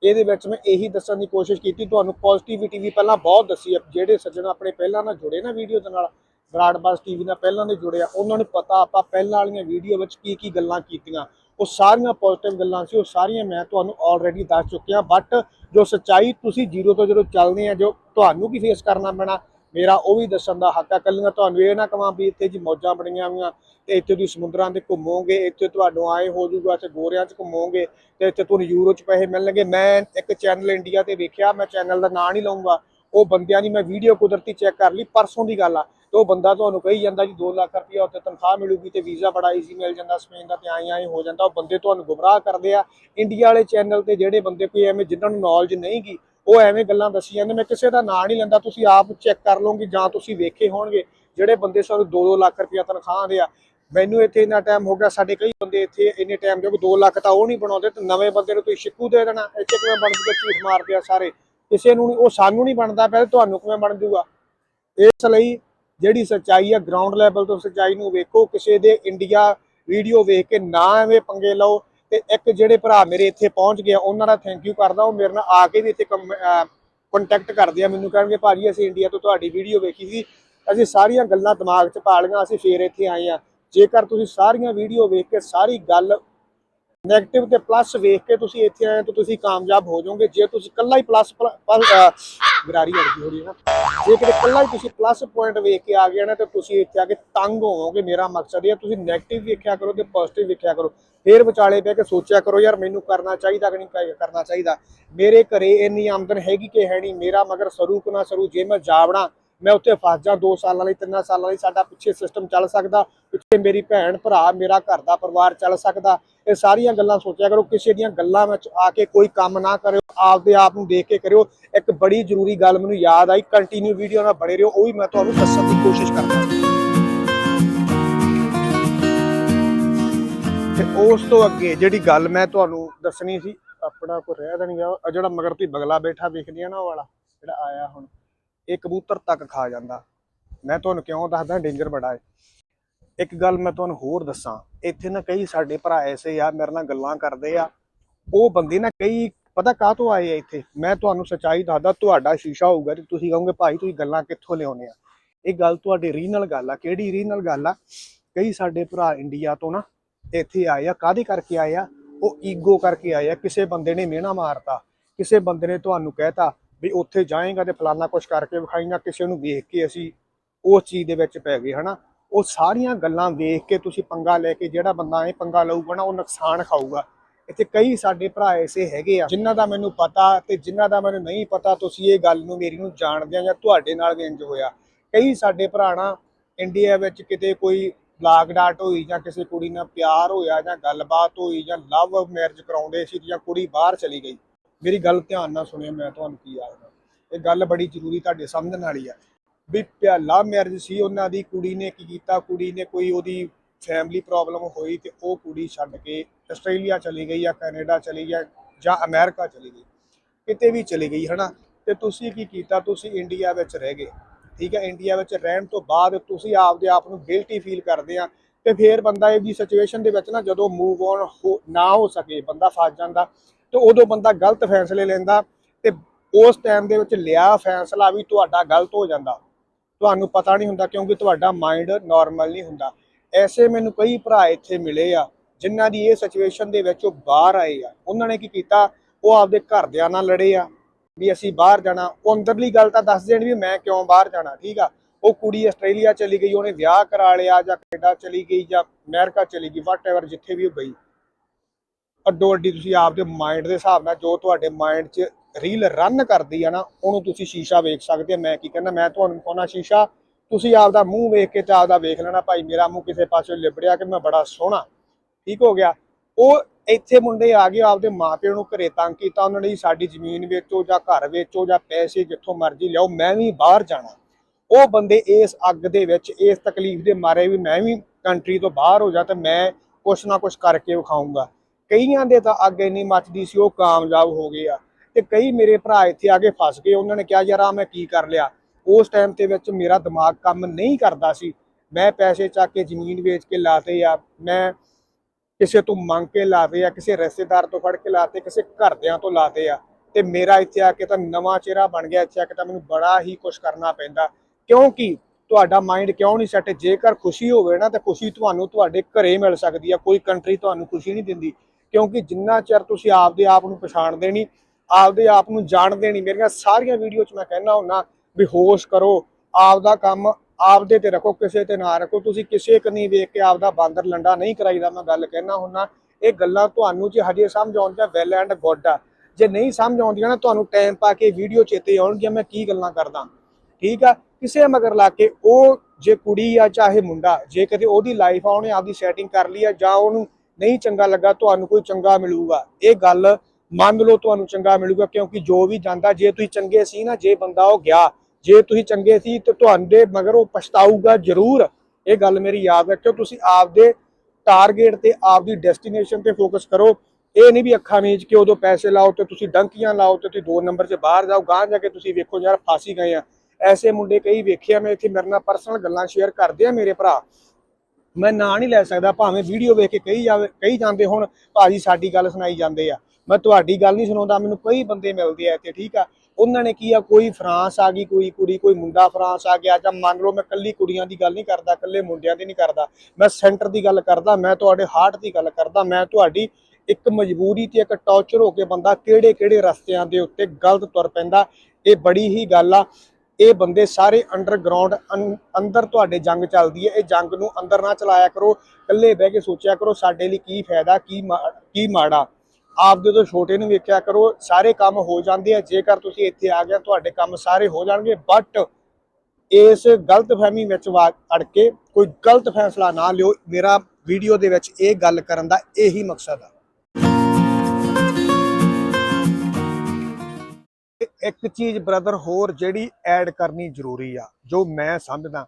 ਇਹਦੇ ਵਿੱਚ ਮੈਂ ਇਹੀ ਦੱਸਣ ਦੀ ਕੋਸ਼ਿਸ਼ ਕੀਤੀ। ਤੁਹਾਨੂੰ ਪੋਜ਼ਿਟਿਵਿਟੀ ਵੀ ਪਹਿਲਾਂ ਬਹੁਤ ਦੱਸੀ ਜਿਹੜੇ ਸੱਜਣ ਆਪਣੇ ਪਹਿਲਾਂ ਨਾਲ ਜੁੜੇ ਨਾ ਵੀਡੀਓ ਦੇ ਨਾਲ ਬਰਾਡਬਾਸ ਟੀਵੀ ਨਾਲ ਪਹਿਲਾਂ ਦੇ ਜੁੜੇ ਆ, ਉਹਨਾਂ ਨੂੰ ਪਤਾ ਆਪਾਂ ਪਹਿਲਾਂ ਵਾਲੀਆਂ ਵੀਡੀਓ ਵਿੱਚ ਕੀ ਕੀ ਗੱਲਾਂ ਕੀਤੀਆਂ। ਉਹ ਸਾਰੀਆਂ ਪੋਜ਼ਿਟਿਵ ਗੱਲਾਂ ਸੀ, ਉਹ ਸਾਰੀਆਂ ਮੈਂ ਤੁਹਾਨੂੰ ਆਲਰੇਡੀ ਦੱਸ ਚੁੱਕਿਆ। ਬਟ ਜੋ ਸੱਚਾਈ ਤੁਸੀਂ ਜ਼ੀਰੋ ਤੋਂ ਜਦੋਂ ਚੱਲਦੇ ਆ, ਜੋ ਤੁਹਾਨੂੰ ਕੀ ਫੇਸ ਕਰਨਾ ਪੈਣਾ ਮੇਰਾ ਉਹ ਵੀ ਦੱਸਣ ਦਾ ਹੱਕ ਆ ਕੱਲੀਆਂ ਤੁਹਾਨੂੰ ਇਹ ਨਾ ਕਵਾਂ ਵੀ ਇੱਥੇ ਜੀ ਮੌਜਾਂ ਬਣੀਆਂ ਹੋਈਆਂ ਤੇ ਇੱਥੇ ਤੁਸੀਂ ਸਮੁੰਦਰਾਂ ਤੇ ਘੁੰਮੋਗੇ, ਇੱਥੇ ਤੁਹਾਨੂੰ ਆਏ ਹੋ ਜਾਊਗਾ ਤੇ ਗੋਰਿਆਂ 'ਚ ਘੁੰਮੋਗੇ ਤੇ ਇੱਥੇ ਤੁਹਾਨੂੰ ਯੂਰੋ 'ਚ ਪੈਸੇ ਮਿਲਣਗੇ। ਮੈਂ ਇੱਕ ਚੈਨਲ ਇੰਡੀਆ ਤੇ ਵੇਖਿਆ, ਮੈਂ ਚੈਨਲ ਦਾ ਨਾਂ ਨਹੀਂ ਲਵਾਂਗਾ ਉਹ ਬੰਦਿਆਂ ਦੀ ਮੈਂ ਵੀਡੀਓ ਕੁਦਰਤੀ ਚੈੱਕ ਕਰ ਲਈ, ਪਰਸੋਂ ਦੀ ਗੱਲ ਆ। ਤੇ ਉਹ ਬੰਦਾ ਤੁਹਾਨੂੰ ਕਹੀ ਜਾਂਦਾ ਜੀ 2 ਲੱਖ ਰੁਪਇਆ ਉੱਤੇ ਤਨਖਾਹ ਮਿਲੂਗੀ ਤੇ ਵੀਜ਼ਾ ਬੜਾ ਈਜ਼ੀ ਮਿਲ ਜਾਂਦਾ, ਸਪੇਨ ਦਾ ਤੇ ਆਏ ਆਏ ਹੋ ਜਾਂਦਾ। ਉਹ ਬੰਦੇ ਤੁਹਾਨੂੰ ਗੁੰਮਰਾਹ ਕਰਦੇ ਆ। ਇੰਡੀਆ ਵਾਲੇ ਚੈਨਲ ਤੇ ਜਿਹੜੇ ਬੰਦੇ ਕੋਈ ਐਵੇਂ ਜਿਨ੍ਹਾਂ ਨੂੰ ਨੌਲੇਜ ਨਹੀਂ ਗੀ ਉਹ ਐਵੇਂ ਗੱਲਾਂ ਦੱਸੀ ਜਾਂਦੇ, ਮੈਂ ਕਿਸੇ ਦਾ ਨਾਂ ਨਹੀਂ ਲੈਂਦਾ, ਤੁਸੀਂ ਆਪ ਚੈੱਕ ਕਰ ਲਓਗੇ ਜਾਂ ਤੁਸੀਂ ਵੇਖੇ ਹੋਣਗੇ, ਜਿਹੜੇ ਬੰਦੇ ਸਾਨੂੰ 2-2 ਲੱਖ ਰੁਪਇਆ ਤਨਖਾਹ ਦੇ ਆ ਮੈਨੂੰ ਇੱਥੇ ਇੰਨਾ ਟਾਈਮ ਹੋ ਗਿਆ, ਸਾਡੇ ਕਈ ਬੰਦੇ ਇੱਥੇ ਇੰਨੇ ਟਾਈਮ ਦੇ 2 ਲੱਖ ਤਾਂ ਉਹ ਨਹੀਂ ਬਣਾਉਂਦੇ, ਤੇ ਨਵੇਂ ਬੰਦੇ ਨੂੰ ਤੁਸੀਂ ਸ਼ਿੱਕੂ ਦੇ ਦੇਣਾ, ਇੱਥੇ ਕਿਵੇਂ ਬਣ ਜੂਗਾ ਝੂਠ ਮਾਰਦੇ ਆ ਸਾਰੇ। ਕਿਸੇ ਨੂੰ ਨਹੀਂ, ਉਹ ਸਾਨੂੰ ਨਹੀਂ ਬਣਦਾ ਪਹਿਲੇ, ਤੁਹਾਨੂੰ ਕਿਵੇਂ ਬਣ ਜੂਗਾ ਇਸ ਲਈ ਜਿਹੜੀ ਸੱਚਾਈ ਆ ਗਰਾਊਂਡ ਲੈਵਲ ਤੋਂ ਸੱਚਾਈ ਨੂੰ ਵੇਖੋ, ਕਿਸੇ ਦੇ ਇੰਡੀਆ ਵੀਡੀਓ ਵੇਖ ਕੇ ਨਾ ਐਵੇਂ ਪੰਗੇ ਲਓ ਤੇ ਇੱਕ ਜਿਹੜੇ ਭਰਾ ਮੇਰੇ ਇੱਥੇ ਪਹੁੰਚ ਗਿਆ ਉਹਨਾਂ ਦਾ ਥੈਂਕ ਯੂ ਕਰਦਾ, ਉਹ ਮੇਰੇ ਨਾਲ ਆ ਕੇ ਵੀ ਇੱਥੇ ਕੰਟੈਕਟ ਕਰਦੇ ਆ, ਮੈਨੂੰ ਕਹਿਣਗੇ, ਭਾਜੀ, ਅਸੀਂ ਇੰਡੀਆ ਤੋਂ ਤੁਹਾਡੀ ਵੀਡੀਓ ਵੇਖੀ ਸੀ। ਅਸੀਂ ਸਾਰੀਆਂ ਗੱਲਾਂ ਦਿਮਾਗ 'ਚ ਪਾ ਲਈਆਂ, ਅਸੀਂ ਫੇਰ ਇੱਥੇ ਆਏ ਆ। ਜੇਕਰ ਤੁਸੀਂ ਸਾਰੀਆਂ ਵੀਡੀਓ ਵੇਖ ਕੇ ਸਾਰੀ ਗੱਲ ਨੈਗੇਟਿਵ ਤੇ ਪਲੱਸ ਵੇਖ ਕੇ ਤੁਸੀਂ ਇੱਥੇ ਆਏ ਤਾਂ ਤੁਸੀਂ ਕਾਮਯਾਬ ਹੋ ਜਾਓਗੇ। ਜੇ ਤੁਸੀਂ ਇਕੱਲਾ ਹੀ ਪਲੱਸ ਗਰਾਰੀ ਅੜਦੀ ਹੋ ਰਹੀ ਹੈ ਨਾ। ਜੇ ਕਿਤੇ ਇਕੱਲਾ ਹੀ ਤੁਸੀਂ ਪਲੱਸ ਪੁਆਇੰਟ ਵੇਖ ਕੇ ਆ ਗਏ ਨਾ ਤਾਂ ਤੁਸੀਂ ਇੱਥੇ ਆ ਕੇ ਤੰਗ ਹੋਵੋਗੇ ਮੇਰਾ ਮਕਸਦ ਇਹ ਤੁਸੀਂ ਨੈਗੇਟਿਵ ਵੇਖਿਆ ਕਰੋ ਤੇ ਪੋਜ਼ਿਟਿਵ ਵੇਖਿਆ ਕਰੋ। ਫੇਰ ਵਿਚਾਲੇ ਬਹਿ ਕੇ ਸੋਚਿਆ ਕਰੋ, ਯਾਰ ਮੈਨੂੰ ਕਰਨਾ ਚਾਹੀਦਾ ਕਿ ਨਹੀਂ ਕਰਨਾ ਚਾਹੀਦਾ। ਮੇਰੇ ਘਰੇ ਇੰਨੀ ਆਮਦਨ ਹੈਗੀ ਕਿ ਹੈ ਨਹੀਂ, ਮੇਰਾ ਮਗਰ ਸਰੂ ਕਿ ਨਾ ਸਰੂ ਜੇ ਮੈਂ ਜਾਵਣਾ ਮੈਂ ਉੱਥੇ ਫਸ ਜਾ 2 ਸਾਲਾਂ ਲਈ 3 ਸਾਲਾਂ ਲਈ ਸਾਡਾ ਪਿੱਛੇ ਸਿਸਟਮ ਚੱਲ ਸਕਦਾ, ਪਿੱਛੇ ਮੇਰੀ ਭੈਣ, ਭਰਾ, ਮੇਰਾ ਘਰ ਦਾ ਪਰਿਵਾਰ ਚੱਲ ਸਕਦਾ। ਇਹ ਸਾਰੀਆਂ ਗੱਲਾਂ ਸੋਚਿਆ ਕਰੋ, ਕਿਸੇ ਦੀਆਂ ਗੱਲਾਂ ਵਿੱਚ ਆ ਕੇ ਕੋਈ ਕੰਮ ਨਾ ਕਰਿਓ, ਆਪਦੇ ਆਪ ਨੂੰ ਦੇਖ ਕੇ ਕਰਿਓ। ਇੱਕ ਬੜੀ ਜ਼ਰੂਰੀ ਗੱਲ ਮੈਨੂੰ ਯਾਦ ਆਈ ਕੰਟੀਨਿਊ ਵੀਡੀਓ ਨਾਲ ਬਣੇ ਰਹੋ, ਉਹ ਵੀ ਮੈਂ ਤੁਹਾਨੂੰ ਦੱਸਣ ਦੀ ਕੋਸ਼ਿਸ਼ ਕਰਦਾ। ਤੇ ਉਸ ਤੋਂ ਅੱਗੇ ਜਿਹੜੀ ਗੱਲ ਮੈਂ ਤੁਹਾਨੂੰ ਦੱਸਣੀ ਸੀ, ਆਪਣਾ ਕੋ ਰਹਿ ਤਾਂ ਜਿਹੜਾ ਮਗਰ ਤੁਸੀਂ ਬਗਲਾ ਬੈਠਾ ਵੇਖਦੀ ਆ ਨਾ ਉਹ ਵਾਲਾ, ਜਿਹੜਾ ਆਇਆ ਹੁਣ। ਇਹ ਕਬੂਤਰ ਤੱਕ ਖਾ ਜਾਂਦਾ। ਮੈਂ ਤੁਹਾਨੂੰ ਕਿਉਂ ਦੱਸਦਾ, ਡੇਂਜਰ ਬੜਾ ਹੈ। ਇੱਕ ਗੱਲ ਮੈਂ ਤੁਹਾਨੂੰ ਹੋਰ ਦੱਸਾਂ, ਇੱਥੇ ਨਾ ਕਈ ਸਾਡੇ ਭਰਾ ਐਸੇ ਆ, ਮੇਰੇ ਨਾਲ ਗੱਲਾਂ ਕਰਦੇ ਆ। ਉਹ ਬੰਦੇ ਨਾ ਕਈ, ਪਤਾ ਕਾਹ ਤੋਂ ਆਏ ਆ ਇੱਥੇ? ਮੈਂ ਤੁਹਾਨੂੰ ਸੱਚਾਈ ਦੱਸਦਾ, ਤੁਹਾਡਾ ਸ਼ੀਸ਼ਾ ਹੋਊਗਾ ਤੇ ਤੁਸੀਂ ਕਹੋਗੇ, ਭਾਈ, ਤੁਸੀਂ ਗੱਲਾਂ ਕਿੱਥੋਂ ਲਿਆਉਂਦੇ ਆ? ਇਹ ਗੱਲ ਤੁਹਾਡੀ ਰੀਨਲ ਗੱਲ ਆ। ਕਿਹੜੀ ਰੀਨਲ ਗੱਲ ਆ? ਕਈ ਸਾਡੇ ਭਰਾ ਇੰਡੀਆ ਤੋਂ ਨਾ ਇੱਥੇ ਆਏ ਆ। ਕਾਹਦੇ ਕਰਕੇ ਆਏ ਆ? ਉਹ ਈਗੋ ਕਰਕੇ ਆਏ ਆ। ਕਿਸੇ ਬੰਦੇ ਨੇ ਮਿਹਣਾ ਮਾਰਤਾ, ਕਿਸੇ ਬੰਦੇ ਨੇ ਤੁਹਾਨੂੰ ਕਹਿਤਾ ਵੀ ਉੱਥੇ ਜਾਏਗਾ ਤੇ ਫਲਾਨਾ ਕੁਝ ਕਰਕੇ ਵਿਖਾਈਆਂ ਕਿਸੇ ਨੂੰ ਵੇਖ ਕੇ ਅਸੀਂ ਉਸ ਚੀਜ਼ ਦੇ ਵਿੱਚ ਪੈ ਗਏ, ਹਨਾ? ਉਹ ਸਾਰੀਆਂ ਗੱਲਾਂ ਵੇਖ ਕੇ ਤੁਸੀਂ ਪੰਗਾ ਲੈ ਕੇ ਜਿਹੜਾ ਬੰਦਾ ਇਹ ਪੰਗਾ ਲਊਗਾ ਨਾ, ਉਹ ਨੁਕਸਾਨ ਖਾਊਗਾ। ਇੱਥੇ ਕਈ ਸਾਡੇ ਭਰਾ ਐਸੇ ਹੈਗੇ ਆ, ਜਿਨ੍ਹਾਂ ਦਾ ਮੈਨੂੰ ਪਤਾ ਤੇ ਜਿਨ੍ਹਾਂ ਦਾ ਮੈਨੂੰ ਨਹੀਂ ਪਤਾ, ਤੁਸੀਂ ਇਹ ਗੱਲ ਨੂੰ ਮੇਰੀ ਨੂੰ ਜਾਣਦੇ ਆ ਜਾਂ ਤੁਹਾਡੇ ਨਾਲ ਵੀ ਇੰਜ ਹੋਇਆ। ਕਈ ਸਾਡੇ ਭਰਾ ਨਾ ਇੰਡੀਆ ਵਿੱਚ ਕਿਤੇ ਕੋਈ ਬਲਾਕ ਡਾਟ ਹੋਈ ਜਾਂ ਕਿਸੇ ਕੁੜੀ ਨਾਲ ਪਿਆਰ ਹੋਇਆ ਜਾਂ ਗੱਲਬਾਤ ਹੋਈ ਜਾਂ ਲਵ ਮੈਰਿਜ ਕਰਾਉਂਦੇ ਸੀ ਜਾਂ ਕੁੜੀ ਬਾਹਰ ਚਲੀ ਗਈ। ਮੇਰੀ ਗੱਲ ਧਿਆਨ ਨਾਲ ਸੁਣਿਓ, ਮੈਂ ਤੁਹਾਨੂੰ ਕੀ ਆਖਦਾ ਇਹ ਗੱਲ ਬੜੀ ਜ਼ਰੂਰੀ ਤੁਹਾਡੇ ਸਮਝਣ ਵਾਲੀ ਆ। ਵੀ ਪਿਆਲਾ ਮੈਰਿਜ ਸੀ, ਉਹਨਾਂ ਦੀ ਕੁੜੀ ਨੇ ਕੀ ਕੀਤਾ? ਕੁੜੀ ਨੇ ਕੋਈ ਉਹਦੀ ਫੈਮਿਲੀ ਪ੍ਰੋਬਲਮ ਹੋਈ ਤੇ ਉਹ ਕੁੜੀ ਛੱਡ ਕੇ ਆਸਟ੍ਰੇਲੀਆ ਚਲੀ ਗਈ ਜਾਂ ਕੈਨੇਡਾ ਚਲੀ ਗਈ ਜਾਂ ਅਮਰੀਕਾ ਚਲੀ ਗਈ। ਕਿਤੇ ਵੀ ਚਲੀ ਗਈ, ਹਨਾ? ਤੇ ਤੁਸੀਂ ਕੀ ਕੀਤਾ? ਤੁਸੀਂ ਇੰਡੀਆ ਵਿੱਚ ਰਹਿ ਗਏ। ਠੀਕ ਹੈ? ਇੰਡੀਆ ਵਿੱਚ ਰਹਿਣ ਤੋਂ ਬਾਅਦ ਤੁਸੀਂ ਆਪਦੇ ਆਪ ਨੂੰ ਗਿਲਟੀ ਫੀਲ ਕਰਦੇ ਆ। ਤੇ ਫਿਰ ਬੰਦਾ ਇਹ ਵੀ ਸਿਚੁਏਸ਼ਨ ਦੇ ਵਿੱਚ ਨਾ ਜਦੋਂ ਮੂਵ ਔਨ ਨਾ ਹੋ ਸਕੇ, ਬੰਦਾ ਫਸ ਜਾਂਦਾ। ਤੇ ਉਦੋਂ ਬੰਦਾ ਗਲਤ ਫੈਸਲੇ ਲੈਂਦਾ ਤੇ ਉਸ ਟਾਈਮ ਦੇ ਵਿੱਚ ਲਿਆ ਫੈਸਲਾ ਵੀ ਤੁਹਾਡਾ ਗਲਤ ਹੋ ਜਾਂਦਾ। ਤੁਹਾਨੂੰ ਪਤਾ ਨਹੀਂ ਹੁੰਦਾ ਕਿਉਂਕਿ ਤੁਹਾਡਾ ਮਾਈਂਡ ਨਾਰਮਲ ਨਹੀਂ ਹੁੰਦਾ। ਐਸੇ ਮੈਨੂੰ ਕਈ ਭਰਾ ਇੱਥੇ ਮਿਲੇ ਆ, ਜਿਨ੍ਹਾਂ ਦੀ ਇਹ ਸਿਚੁਏਸ਼ਨ ਦੇ ਵਿੱਚ ਉਹ ਬਾਹਰ ਆਏ ਆ। ਉਹਨਾਂ ਨੇ ਕੀ ਕੀਤਾ? ਉਹ ਆਪਦੇ ਘਰਦਿਆਂ ਨਾਲ ਲੜੇ ਆ ਵੀ ਅਸੀਂ ਬਾਹਰ ਜਾਣਾ। ਉਹ ਅੰਦਰਲੀ ਗੱਲ ਤਾਂ ਦੱਸ ਦੇਣ ਵੀ ਮੈਂ ਕਿਉਂ ਬਾਹਰ ਜਾਣਾ, ਠੀਕ ਆ? ਉਹ ਕੁੜੀ ਆਸਟ੍ਰੇਲੀਆ ਚਲੀ ਗਈ, ਉਹਨੇ ਵਿਆਹ ਕਰਾ ਲਿਆ ਜਾਂ ਕੈਨੇਡਾ ਚਲੀ ਗਈ ਜਾਂ ਅਮਰੀਕਾ ਚਲੀ ਗਈ ਵਾਟਐਵਰ ਜਿੱਥੇ ਵੀ ਉਹ ਗਈ। ਅੱਡੋ ਅੱਡੀ ਤੁਸੀਂ ਆਪਦੇ ਮਾਈਂਡ ਦੇ ਹਿਸਾਬ ਨਾਲ ਜੋ ਤੁਹਾਡੇ ਮਾਈਂਡ 'ਚ ਰੀਲ ਰਨ ਕਰਦੀ ਆ ਨਾ, ਉਹਨੂੰ ਤੁਸੀਂ ਸ਼ੀਸ਼ਾ ਵੇਖ ਸਕਦੇ ਆ। ਮੈਂ ਕੀ ਕਹਿੰਦਾ, ਮੈਂ ਤੁਹਾਨੂੰ ਕੋਨਾ ਸ਼ੀਸ਼ਾ। ਤੁਸੀਂ ਆਪਦਾ ਮੂੰਹ ਵੇਖ ਕੇ ਤੇ ਆਪਦਾ ਵੇਖ ਲੈਣਾ, ਭਾਈ ਮੇਰਾ ਮੂੰਹ ਕਿਸੇ ਪਾਸੇ ਲਿਬੜਿਆ ਕਿ ਮੈਂ ਬੜਾ ਸੋਹਣਾ। ਠੀਕ ਹੋ ਗਿਆ। ਉਹ ਇੱਥੇ ਮੁੰਡੇ ਆ ਗਏ, ਆਪਦੇ ਮਾਪਿਆਂ ਨੂੰ ਘਰੇ ਤੰਗ ਕੀਤਾ। ਉਹਨਾਂ ਨੇ ਸਾਡੀ ਜ਼ਮੀਨ ਵੇਚੋ ਜਾਂ ਘਰ ਵੇਚੋ ਜਾਂ ਪੈਸੇ ਜਿੱਥੋਂ ਮਰਜ਼ੀ ਲਿਆਓ, ਮੈਂ ਵੀ ਬਾਹਰ ਜਾਣਾ। ਉਹ ਬੰਦੇ ਇਸ ਅੱਗ ਦੇ ਵਿੱਚ, ਇਸ ਤਕਲੀਫ ਦੇ ਮਾਰੇ ਵੀ ਮੈਂ ਵੀ ਕੰਟਰੀ ਤੋਂ ਬਾਹਰ ਹੋ ਜਾ ਤੇ ਮੈਂ ਕੁਛ ਨਾ ਕੁਛ ਕਰਕੇ ਵਿਖਾਊਂਗਾ। ਕਈਆਂ ਦੇ ਤਾਂ ਅੱਗ ਇੰਨੀ ਮੱਚਦੀ ਸੀ, ਉਹ ਕਾਮਯਾਬ ਹੋ ਗਏ ਆ। ਤੇ ਕਈ ਮੇਰੇ ਭਰਾ ਇੱਥੇ ਆ ਕੇ ਫਸ ਗਏ। ਉਹਨਾਂ ਨੇ ਕਿਹਾ, ਯਾਰ ਆ ਮੈਂ ਕੀ ਕਰ ਲਿਆ? ਉਸ ਟਾਈਮ ਤੇ ਵਿੱਚ ਮੇਰਾ ਦਿਮਾਗ ਕੰਮ ਨਹੀਂ ਕਰਦਾ ਸੀ। ਮੈਂ ਪੈਸੇ ਚੱਕ ਕੇ ਜ਼ਮੀਨ ਵੇਚ ਕੇ ਲਾਤੇ ਆ। ਮੈਂ ਕਿਸੇ ਤੋਂ ਮੰਗ ਕੇ ਲਾਤੇ ਆ, ਕਿਸੇ ਰਿਸ਼ਤੇਦਾਰ ਤੋਂ ਫੜ ਕੇ ਲਾਤੇ, ਕਿਸੇ ਘਰਦਿਆਂ ਤੋਂ ਲਾਤੇ ਆ। ਤੇ ਮੇਰਾ ਇੱਥੇ ਆ ਕੇ ਤਾਂ ਨਵਾਂ ਚਿਹਰਾ ਬਣ ਗਿਆ। ਇੱਥੇ ਆ ਕੇ ਤਾਂ ਮੈਨੂੰ ਬੜਾ ਹੀ ਕੁਝ ਕਰਨਾ ਪੈਂਦਾ। ਕਿਉਂਕਿ ਤੁਹਾਡਾ ਮਾਈਂਡ ਕਿਉਂ ਨਹੀਂ ਸੈੱਟ ਜੇਕਰ ਖੁਸ਼ੀ ਹੋਵੇ ਨਾ, ਤਾਂ ਖੁਸ਼ੀ ਤੁਹਾਨੂੰ ਤੁਹਾਡੇ ਘਰੇ ਮਿਲ ਸਕਦੀ ਆ। ਕੋਈ ਕੰਟਰੀ ਤੁਹਾਨੂੰ ਖੁਸ਼ੀ ਨਹੀਂ ਦਿੰਦੀ। ਕਿਉਂਕਿ ਜਿੰਨਾ ਚਿਰ ਤੁਸੀਂ ਆਪਦੇ ਆਪ ਨੂੰ ਪਛਾਣਦੇ ਨਹੀਂ, ਆਪਦੇ ਆਪ ਨੂੰ ਜਾਣਦੇ ਨਹੀਂ, ਮੇਰੀਆਂ ਸਾਰੀਆਂ ਵੀਡੀਓ 'ਚ ਮੈਂ ਕਹਿਣਾ ਹੁੰਨਾ ਵੀ ਹੋਸ਼ ਕਰੋ, ਆਪਦਾ ਕੰਮ ਆਪਦੇ ਤੇ ਰੱਖੋ, ਕਿਸੇ ਤੇ ਨਾ ਰੱਖੋ। ਤੁਸੀਂ ਕਿਸੇ ਕਨੀ ਵੇਖ ਕੇ ਆਪਦਾ ਬਾਂਦਰ ਲੰਡਾ ਨਹੀਂ ਕਰਾਈਦਾ, ਮੈਂ ਗੱਲ ਕਹਿਣਾ ਹੁੰਨਾ ਇਹ ਗੱਲਾਂ ਤੁਹਾਨੂੰ ਜੇ ਹਜੇ ਸਮਝ ਆਉਂਦੀਆਂ ਵੈਲ ਐਂਡ ਗੁੱਡ ਆ। ਜੇ ਨਹੀਂ ਸਮਝ ਆਉਂਦੀਆਂ ਨਾ, ਤੁਹਾਨੂੰ ਟਾਈਮ ਪਾ ਕੇ ਵੀਡੀਓ ਚੇਤੇ ਆਉਣਗੀਆਂ, ਮੈਂ ਕੀ ਗੱਲਾਂ ਕਰਦਾ। ਠੀਕ ਆ? ਕਿਸੇ ਮਗਰ ਲਾ ਕੇ ਉਹ ਜੇ ਕੁੜੀ ਆ, ਚਾਹੇ ਮੁੰਡਾ, ਜੇ ਕਦੇ ਉਹਦੀ ਲਾਈਫ ਆ, ਉਹਨੇ ਆਪਦੀ ਸੈਟਿੰਗ ਕਰ ਲਈ ਆ, ਜਾਂ ਉਹਨੂੰ ਨਹੀਂ ਚੰਗਾ ਲੱਗਾ, ਤੁਹਾਨੂੰ ਕੋਈ ਚੰਗਾ ਮਿਲੂਗਾ। ਇਹ ਗੱਲ ਮੰਨ ਲਓ ਤੁਹਾਨੂੰ ਚੰਗਾ ਮਿਲੂਗਾ, ਕਿਉਂਕਿ ਜੋ ਵੀ ਜਾਂਦਾ, ਜੇ ਤੁਸੀਂ ਚੰਗੇ ਸੀ ਨਾ, ਜੇ ਬੰਦਾ ਉਹ ਗਿਆ। ਜੇ ਤੁਸੀਂ ਚੰਗੇ ਸੀ ਤੇ ਤੁਹਾਡੇ ਮਗਰ ਉਹ ਪਛਤਾਊਗਾ ਜ਼ਰੂਰ। ਇਹ ਗੱਲ ਮੇਰੀ ਯਾਦ ਰੱਖਿਓ, ਤੁਸੀਂ ਆਪਦੇ ਟਾਰਗੇਟ ਤੇ, ਆਪਦੀ ਡੈਸਟੀਨੇਸ਼ਨ ਤੇ ਫੋਕਸ ਕਰੋ। ਇਹ ਨਹੀਂ ਵੀ ਅੱਖਾਂ ਮੀਚ ਕੇ ਉਦੋਂ ਪੈਸੇ ਲਾਓ ਤੇ ਤੁਸੀਂ ਡੰਕੀਆਂ ਲਾਓ ਤੇ ਤੁਸੀਂ ਦੋ ਨੰਬਰ 'ਚ ਬਾਹਰ ਜਾਓ ਗਾਂ ਜਾ ਕੇ ਤੁਸੀਂ ਵੇਖੋ ਯਾਰ, ਫਾਸੀ ਗਏ ਆ। ਐਸੇ ਮੁੰਡੇ ਕਈ ਵੇਖਿਆ ਮੈਂ ਇੱਥੇ ਮੇਰੇ ਨਾਲ ਪਰਸਨਲ ਗੱਲਾਂ ਸ਼ੇਅਰ ਕਰਦੇ ਆ ਮੇਰੇ ਭਰਾ। ਮੈਂ ਨਾਂ ਨਹੀਂ ਲੈ ਸਕਦਾ, ਭਾਵੇਂ ਵੀਡੀਓ ਵੇਖ ਕੇ ਕਹੀ ਜਾਵੇ, ਕਹੀ ਜਾਂਦੇ ਹੁਣ, ਭਾਜੀ ਸਾਡੀ ਗੱਲ ਸੁਣਾਈ ਜਾਂਦੇ ਆ। ਮੈਂ ਤੁਹਾਡੀ ਗੱਲ ਨਹੀਂ ਸੁਣਾਉਂਦਾ, ਮੈਨੂੰ ਕਈ ਬੰਦੇ ਮਿਲਦੇ ਆ ਇੱਥੇ, ਠੀਕ ਆ? ਉਹਨਾਂ ਨੇ ਕੀ ਆ, ਕੋਈ ਫਰਾਂਸ ਆ ਗਈ, ਕੋਈ ਕੁੜੀ, ਕੋਈ ਮੁੰਡਾ ਫਰਾਂਸ ਆ ਗਿਆ, ਜਾਂ ਮੰਨ ਲਓ ਮੈਂ ਕੱਲੀ ਕੁੜੀਆਂ ਦੀ ਗੱਲ ਨਹੀਂ ਕਰਦਾ ਕੱਲੇ ਮੁੰਡਿਆਂ ਦੀ ਨਹੀਂ ਕਰਦਾ, ਮੈਂ ਸੈਂਟਰ ਦੀ ਗੱਲ ਕਰਦਾ, ਮੈਂ ਤੁਹਾਡੇ ਹਾਰਟ ਦੀ ਗੱਲ ਕਰਦਾ, ਮੈਂ ਤੁਹਾਡੀ ਇੱਕ ਮਜਬੂਰੀ ਤੇ ਇੱਕ ਟੌਰਚਰ ਹੋ ਕੇ ਬੰਦਾ ਕਿਹੜੇ ਕਿਹੜੇ ਰਸਤਿਆਂ ਦੇ ਉੱਤੇ ਗਲਤ ਤੁਰ ਪੈਂਦਾ, ਇਹ ਬੜੀ ਹੀ ਗੱਲ ਆ। ਇਹ ਬੰਦੇ ਸਾਰੇ ਅੰਡਰਗਰਾਉਂਡ ਅੰਦਰ ਤੁਹਾਡੇ ਜੰਗ ਚੱਲਦੀ ਹੈ, ਇਹ ਜੰਗ ਨੂੰ ਅੰਦਰ ਨਾ ਚਲਾਇਆ ਕਰੋ, ਇਕੱਲੇ ਬਹਿ ਕੇ ਸੋਚਿਆ ਕਰੋ ਸਾਡੇ ਲਈ ਕੀ ਫਾਇਦਾ, ਕੀ ਮਾ- ਕੀ ਮਾੜਾ। ਆਪਦੇ ਤੋਂ ਛੋਟੇ ਨੂੰ ਵੇਖਿਆ ਕਰੋ, ਸਾਰੇ ਕੰਮ ਹੋ ਜਾਂਦੇ ਆ, ਜੇਕਰ ਤੁਸੀਂ ਇੱਥੇ ਆ ਗਏ ਤੁਹਾਡੇ ਕੰਮ ਸਾਰੇ ਹੋ ਜਾਣਗੇ ਬਟ ਇਸ ਗਲਤਫਹਿਮੀ ਵਿੱਚ ਵਾ ਅੜ ਕੇ ਕੋਈ ਗਲਤ ਫੈਸਲਾ ਨਾ ਲਿਓ। ਮੇਰਾ ਵੀਡੀਓ ਦੇ ਵਿੱਚ ਇਹ ਗੱਲ ਕਰਨ ਦਾ ਇਹੀ ਮਕਸਦ ਆ। ਤੇ ਇੱਕ ਚੀਜ਼ ਬ੍ਰਦਰ ਹੋਰ ਜਿਹੜੀ ਐਡ ਕਰਨੀ ਜ਼ਰੂਰੀ ਆ, ਜੋ ਮੈਂ ਸਮਝਦਾ।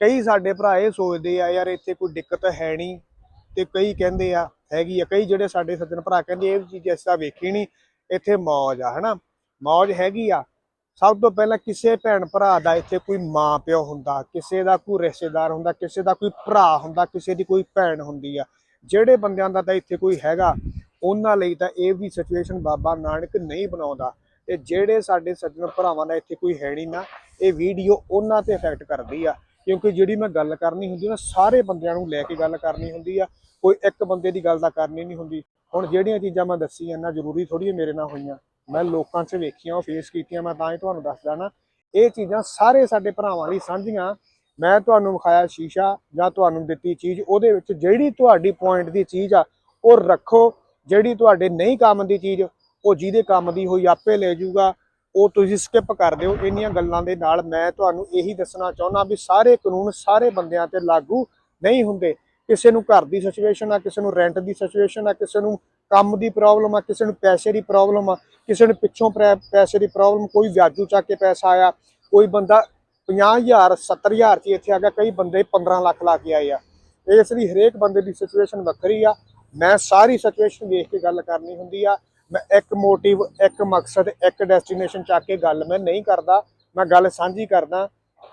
ਕਈ ਸਾਡੇ ਭਰਾ ਇਹ ਸੋਚਦੇ ਆ, ਯਾਰ ਇੱਥੇ ਕੋਈ ਦਿੱਕਤ ਹੈ ਨਹੀਂ। ਤੇ ਕਈ ਕਹਿੰਦੇ ਆ, ਹੈਗੀ ਆ। ਕਈ ਜਿਹੜੇ ਸਾਡੇ ਸੱਜਣ ਭਰਾ ਕਹਿੰਦੇ, ਇਹ ਚੀਜ਼ ਇਸ ਤਰ੍ਹਾਂ ਵੇਖੀ ਨਹੀਂ। ਇੱਥੇ ਮੌਜ ਆ, ਹਨਾ? ਮੌਜ ਹੈਗੀ ਆ। ਸਭ ਤੋਂ ਪਹਿਲਾਂ ਕਿਸੇ ਭੈਣ ਭਰਾ ਦਾ ਇੱਥੇ ਕੋਈ ਮਾਂ ਪਿਓ ਹੁੰਦਾ, ਕਿਸੇ ਦਾ ਕੋਈ ਰਿਸ਼ਤੇਦਾਰ ਹੁੰਦਾ, ਕਿਸੇ ਦਾ ਕੋਈ ਭਰਾ ਹੁੰਦਾ, ਕਿਸੇ ਦੀ ਕੋਈ ਭੈਣ ਹੁੰਦੀ ਆ। ਜਿਹੜੇ ਬੰਦਿਆਂ ਦਾ ਤਾਂ ਇੱਥੇ ਕੋਈ ਹੈਗਾ, ਉਹਨਾਂ ਲਈ ਤਾਂ ਇਹ ਵੀ ਸਿਚੁਏਸ਼ਨ ਬਾਬਾ ਨਾਨਕ ਨਹੀਂ ਬਣਾਉਂਦਾ। ਤੇ ਜਿਹੜੇ ਸਾਡੇ ਸੱਜਣ ਭਰਾਵਾਂ ਦਾ ਇੱਥੇ ਕੋਈ ਹੈ ਨਹੀਂ ਨਾ, ਇਹ ਵੀਡੀਓ ਉਹਨਾਂ ਤੇ ਇਫੈਕਟ ਕਰਦੀ ਆ। ਕਿਉਂਕਿ ਜਿਹੜੀ ਮੈਂ ਗੱਲ ਕਰਨੀ ਹੁੰਦੀ ਨਾ ਸਾਰੇ ਬੰਦਿਆਂ ਨੂੰ ਲੈ ਕੇ ਗੱਲ ਕਰਨੀ ਹੁੰਦੀ ਆ। ਕੋਈ ਇੱਕ ਬੰਦੇ ਦੀ ਗੱਲ ਤਾਂ ਕਰਨੀ ਨਹੀਂ ਹੁੰਦੀ। ਹੁਣ ਜਿਹੜੀਆਂ ਚੀਜ਼ਾਂ ਮੈਂ ਦੱਸੀ ਇਹਨਾਂ ਜ਼ਰੂਰੀ ਥੋੜੀ ਮੇਰੇ ਨਾਲ ਹੋਈਆਂ। ਮੈਂ ਲੋਕਾਂ 'ਚ ਵੇਖੀਆਂ, ਉਹ ਫੇਸ ਕੀਤੀਆਂ, ਮੈਂ ਤਾਂ ਹੀ ਤੁਹਾਨੂੰ ਦੱਸਦਾ ਨਾ। ਇਹ ਚੀਜ਼ਾਂ ਸਾਰੇ ਸਾਡੇ ਭਰਾਵਾਂ ਲਈ ਸਾਂਝੀਆਂ। ਮੈਂ ਤੁਹਾਨੂੰ ਵਿਖਾਇਆ ਸ਼ੀਸ਼ਾ ਜਾਂ ਤੁਹਾਨੂੰ ਦਿੱਤੀ ਚੀਜ਼, ਉਹਦੇ ਵਿੱਚ ਜਿਹੜੀ ਤੁਹਾਡੀ ਪੁਆਇੰਟ ਦੀ ਚੀਜ਼ ਆ, ਉਹ ਰੱਖੋ। ਜਿਹੜੀ ਤੁਹਾਡੇ ਨਹੀਂ ਕੰਮ ਦੀ ਚੀਜ਼ ਉਹ ਜਿਹਦੇ ਕੰਮ ਦੀ ਹੋਈ ਆਪੇ ਲੈ ਜਾਊਗਾ, ਉਹ ਤੁਸੀਂ ਸਕਿਪ ਕਰ ਦਿਓ। ਇੰਨੀਆਂ ਗੱਲਾਂ ਦੇ ਨਾਲ ਮੈਂ ਤੁਹਾਨੂੰ ਇਹੀ ਦੱਸਣਾ ਚਾਹੁੰਦਾ ਵੀ ਸਾਰੇ ਕਾਨੂੰਨ ਸਾਰੇ ਬੰਦਿਆਂ ਤੇ ਲਾਗੂ ਨਹੀਂ ਹੁੰਦੇ। ਕਿਸੇ ਨੂੰ ਘਰ ਦੀ ਸਿਚੁਏਸ਼ਨ ਆ, ਕਿਸੇ ਨੂੰ ਰੈਂਟ ਦੀ ਸਿਚੁਏਸ਼ਨ ਆ, ਕਿਸੇ ਨੂੰ ਕੰਮ ਦੀ ਪ੍ਰੋਬਲਮ ਆ, ਕਿਸੇ ਨੂੰ ਪੈਸੇ ਦੀ ਪ੍ਰੋਬਲਮ ਆ, ਕਿਸੇ ਨੂੰ ਪਿੱਛੋਂ ਪ੍ਰੈ- ਪੈਸੇ ਦੀ ਪ੍ਰੋਬਲਮ ਕੋਈ ਵਿਆਜੂ ਚੱਕ ਕੇ ਪੈਸਾ ਆਇਆ, ਕੋਈ ਬੰਦਾ 50000 70000 ਚ ਇੱਥੇ ਆ ਗਿਆ, ਕਈ ਬੰਦੇ 15 ਲੱਖ ਲਾ ਕੇ ਆਏ ਆ। ਇਸ ਲਈ ਹਰੇਕ ਬੰਦੇ ਦੀ ਸਿਚੁਏਸ਼ਨ ਵੱਖਰੀ ਆ। ਮੈਂ ਸਾਰੀ ਸਿਚੁਏਸ਼ਨ ਵੇਖ ਕੇ ਗੱਲ ਕਰਨੀ ਹੁੰਦੀ ਆ। ਮੈਂ ਇੱਕ ਮੋਟਿਵ, ਇੱਕ ਮਕਸਦ, ਇੱਕ ਡੈਸਟੀਨੇਸ਼ਨ ਚੱਕ ਕੇ ਗੱਲ ਮੈਂ ਨਹੀਂ ਕਰਦਾ। ਮੈਂ ਗੱਲ ਸਾਂਝੀ ਕਰਦਾ,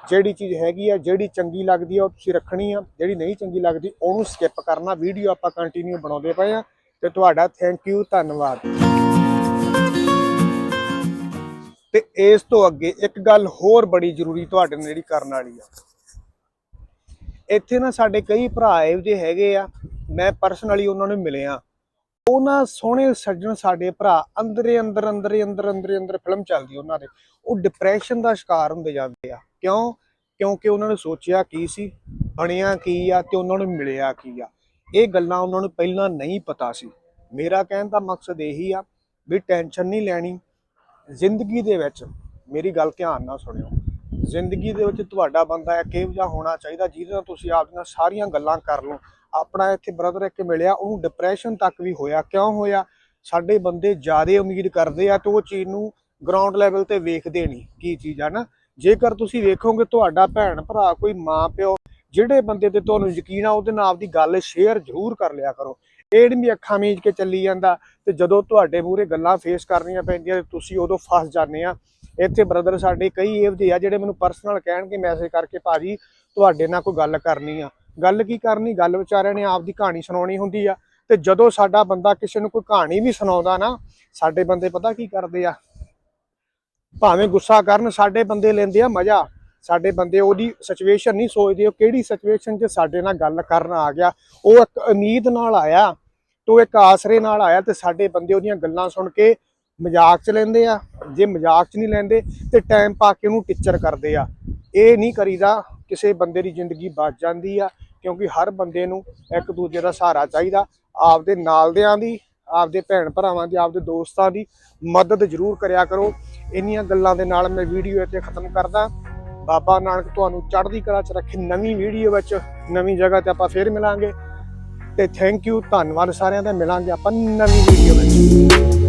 ਜਿਹੜੀ ਚੀਜ਼ ਹੈਗੀ ਆ, ਜਿਹੜੀ ਚੰਗੀ ਲੱਗਦੀ ਆ, ਉਹ ਤੁਸੀਂ ਰੱਖਣੀ ਆ। ਜਿਹੜੀ ਨਹੀਂ ਚੰਗੀ ਲੱਗਦੀ, ਉਹਨੂੰ ਸਕਿਪ ਕਰਨਾ। ਵੀਡੀਓ ਆਪਾਂ ਕੰਟੀਨਿਊ ਬਣਾਉਂਦੇ ਪਏ ਆ। ਤੇ ਤੁਹਾਡਾ ਥੈਂਕ ਯੂ ਧੰਨਵਾਦ। ਤੇ ਇਸ ਤੋਂ ਅੱਗੇ ਇੱਕ ਗੱਲ ਹੋਰ ਬੜੀ ਜ਼ਰੂਰੀ ਤੁਹਾਡੇ ਨਾਲ ਜਿਹੜੀ ਕਰਨ ਵਾਲੀ ਆ। ਇੱਥੇ ਨਾ ਸਾਡੇ ਕਈ ਭਰਾ ਇਹੋ ਜਿਹੇ ਹੈਗੇ ਆ। ਮੈਂ ਪਰਸਨਲੀ ਉਹਨਾਂ ਨੂੰ ਮਿਲਿਆ। ਉਹਨਾਂ ਸੋਹਣੇ ਸੱਜਣ ਸਾਡੇ ਭਰਾ ਅੰਦਰੇ ਅੰਦਰ ਅੰਦਰੇ ਅੰਦਰ ਅੰਦਰੇ ਅੰਦਰ ਫਿਲਮ ਚੱਲਦੀ ਉਹਨਾਂ ਦੇ। ਉਹ ਡਿਪਰੈਸ਼ਨ ਦਾ ਸ਼ਿਕਾਰ ਹੁੰਦੇ ਜਾਂਦੇ ਆ। ਕਿਉਂ? ਕਿਉਂਕਿ ਉਹਨਾਂ ਨੇ ਸੋਚਿਆ ਕੀ ਸੀ? ਬਣਿਆ ਕੀ ਆ ਤੇ ਉਹਨਾਂ ਨੂੰ ਮਿਲਿਆ ਕੀ ਆ? ਇਹ ਗੱਲਾਂ ਉਹਨਾਂ ਨੂੰ ਪਹਿਲਾਂ ਨਹੀਂ ਪਤਾ ਸੀ। ਮੇਰਾ ਕਹਿਣ ਦਾ ਮਕਸਦ ਇਹੀ ਆ ਵੀ ਟੈਨਸ਼ਨ ਨਹੀਂ ਲੈਣੀ। ਜ਼ਿੰਦਗੀ ਦੇ ਵਿੱਚ ਮੇਰੀ ਗੱਲ ਧਿਆਨ ਨਾਲ ਸੁਣਿਓ। ਜ਼ਿੰਦਗੀ ਦੇ ਵਿੱਚ ਤੁਹਾਡਾ ਬੰਦਾ ਇੱਕ ਇਹੋ ਜਿਹਾ ਹੋਣਾ ਚਾਹੀਦਾ ਜਿਹਦੇ ਨਾਲ ਤੁਸੀਂ ਆਪਦੀਆਂ ਸਾਰੀਆਂ ਗੱਲਾਂ ਕਰ ਲਓ। ਆਪਣਾ ਇੱਥੇ ਬ੍ਰਦਰ ਇੱਕ ਮਿਲਿਆ, ਉਹਨੂੰ ਡਿਪਰੈਸ਼ਨ ਤੱਕ ਵੀ ਹੋਇਆ। ਕਿਉਂ ਹੋਇਆ? ਸਾਡੇ ਬੰਦੇ ਜ਼ਿਆਦਾ ਉਮੀਦ ਕਰਦੇ ਆ ਤੇ ਉਹ ਚੀਜ਼ ਨੂੰ ਗਰਾਊਂਡ ਲੈਵਲ ਤੇ ਵੇਖਦੇ ਨਹੀਂ। ਕੀ ਚੀਜ਼ ਆ ਨਾ? ਜੇਕਰ ਤੁਸੀਂ ਵੇਖੋਗੇ ਤੁਹਾਡਾ ਭੈਣ ਭਰਾ, ਕੋਈ ਮਾਂ ਪਿਓ, ਜਿਹੜੇ ਬੰਦੇ ਤੇ ਤੁਹਾਨੂੰ ਯਕੀਨ ਆ, ਉਹਦੇ ਨਾਲ ਆਪਦੀ ਗੱਲ ਸ਼ੇਅਰ ਜ਼ਰੂਰ ਕਰ ਲਿਆ ਕਰੋ। ਇਹ ਨੀ ਵੀ ਅੱਖਾਂ ਮੀਚ ਕੇ ਚੱਲੀ ਜਾਂਦਾ ਤੇ ਜਦੋਂ ਤੁਹਾਡੇ ਮੂਹਰੇ ਗੱਲਾਂ ਫੇਸ ਕਰਨੀਆਂ ਪੈਂਦੀਆਂ ਤੇ ਤੁਸੀਂ ਉਦੋਂ ਫਸ ਜਾਂਦੇ ਆ। ਇੱਥੇ ਬ੍ਰਦਰ ਸਾਡੇ ਕਈ ਇਹੋ ਜਿਹੇ ਆ ਜਿਹੜੇ ਮੈਨੂੰ ਪਰਸਨਲ ਕਹਿਣਗੇ ਮੈਸੇਜ ਕਰਕੇ ਭਾਜੀ, ਤੁਹਾਡੇ ਨਾਲ ਕੋਈ ਗੱਲ ਕਰਨੀ ਆ। ਗੱਲ ਕੀ ਕਰਨੀ? ਗੱਲ ਵਿਚਾਰਿਆਂ ਨੇ ਆਪਦੀ ਕਹਾਣੀ ਸੁਣਾਉਣੀ ਹੁੰਦੀ ਆ। ਤੇ ਜਦੋਂ ਸਾਡਾ ਬੰਦਾ ਕਿਸੇ ਨੂੰ ਕੋਈ ਕਹਾਣੀ ਵੀ ਸੁਣਾਉਂਦਾ ਨਾ, ਸਾਡੇ ਬੰਦੇ ਪਤਾ ਕੀ ਕਰਦੇ ਆ? ਭਾਵੇਂ ਗੁੱਸਾ ਕਰਨ, ਸਾਡੇ ਬੰਦੇ ਲੈਂਦੇ ਆ ਮਜ਼ਾ। ਸਾਡੇ ਬੰਦੇ ਉਹਦੀ ਸਿਚੁਏਸ਼ਨ ਨਹੀਂ ਸੋਚਦੇ, ਉਹ ਕਿਹੜੀ ਸਿਚੁਏਸ਼ਨ 'ਚ ਸਾਡੇ ਨਾਲ ਗੱਲ ਕਰਨ ਆ ਗਿਆ। ਉਹ ਇੱਕ ਉਮੀਦ ਨਾਲ ਆਇਆ, ਤੋਂ ਇੱਕ ਆਸਰੇ ਨਾਲ ਆਇਆ ਤੇ ਸਾਡੇ ਬੰਦੇ ਉਹਦੀਆਂ ਗੱਲਾਂ ਸੁਣ ਕੇ ਮਜ਼ਾਕ 'ਚ ਲੈਂਦੇ ਆ। ਜੇ ਮਜ਼ਾਕ 'ਚ ਨਹੀਂ ਲੈਂਦੇ, ਤੇ ਟਾਈਮ ਪਾ ਕੇ ਉਹਨੂੰ ਟੀਚਰ ਕਰਦੇ ਆ। ਇਹ ਨਹੀਂ ਕਰੀਦਾ। ਕਿਸੇ ਬੰਦੇ ਦੀ ਜ਼ਿੰਦਗੀ ਬਚ ਜਾਂਦੀ ਆ, ਕਿਉਂਕਿ ਹਰ ਬੰਦੇ ਨੂੰ ਇੱਕ ਦੂਜੇ ਦਾ ਸਹਾਰਾ ਚਾਹੀਦਾ। ਆਪਦੇ ਨਾਲਦਿਆਂ ਦੀ, ਆਪਦੇ ਭੈਣ ਭਰਾਵਾਂ ਦੀ, ਆਪਦੇ ਦੋਸਤਾਂ ਦੀ ਮਦਦ ਜ਼ਰੂਰ ਕਰਿਆ ਕਰੋ। ਇੰਨੀਆਂ ਗੱਲਾਂ ਦੇ ਨਾਲ ਮੈਂ ਵੀਡੀਓ ਇੱਥੇ ਖਤਮ ਕਰਦਾ। ਬਾਬਾ ਨਾਨਕ ਤੁਹਾਨੂੰ ਚੜ੍ਹਦੀ ਕਲਾ 'ਚ ਰੱਖੇ ਨਵੀਂ ਵੀਡੀਓ ਵਿੱਚ, ਨਵੀਂ ਜਗ੍ਹਾ ਤੇ ਆਪਾਂ ਫੇਰ ਮਿਲਾਂਗੇ। ਤੇ ਥੈਂਕ ਯੂ ਧੰਨਵਾਦ ਸਾਰਿਆਂ ਦਾ। ਮਿਲਾਂਗੇ ਆਪਾਂ ਨਵੀਂ ਵੀਡੀਓ ਵਿੱਚ।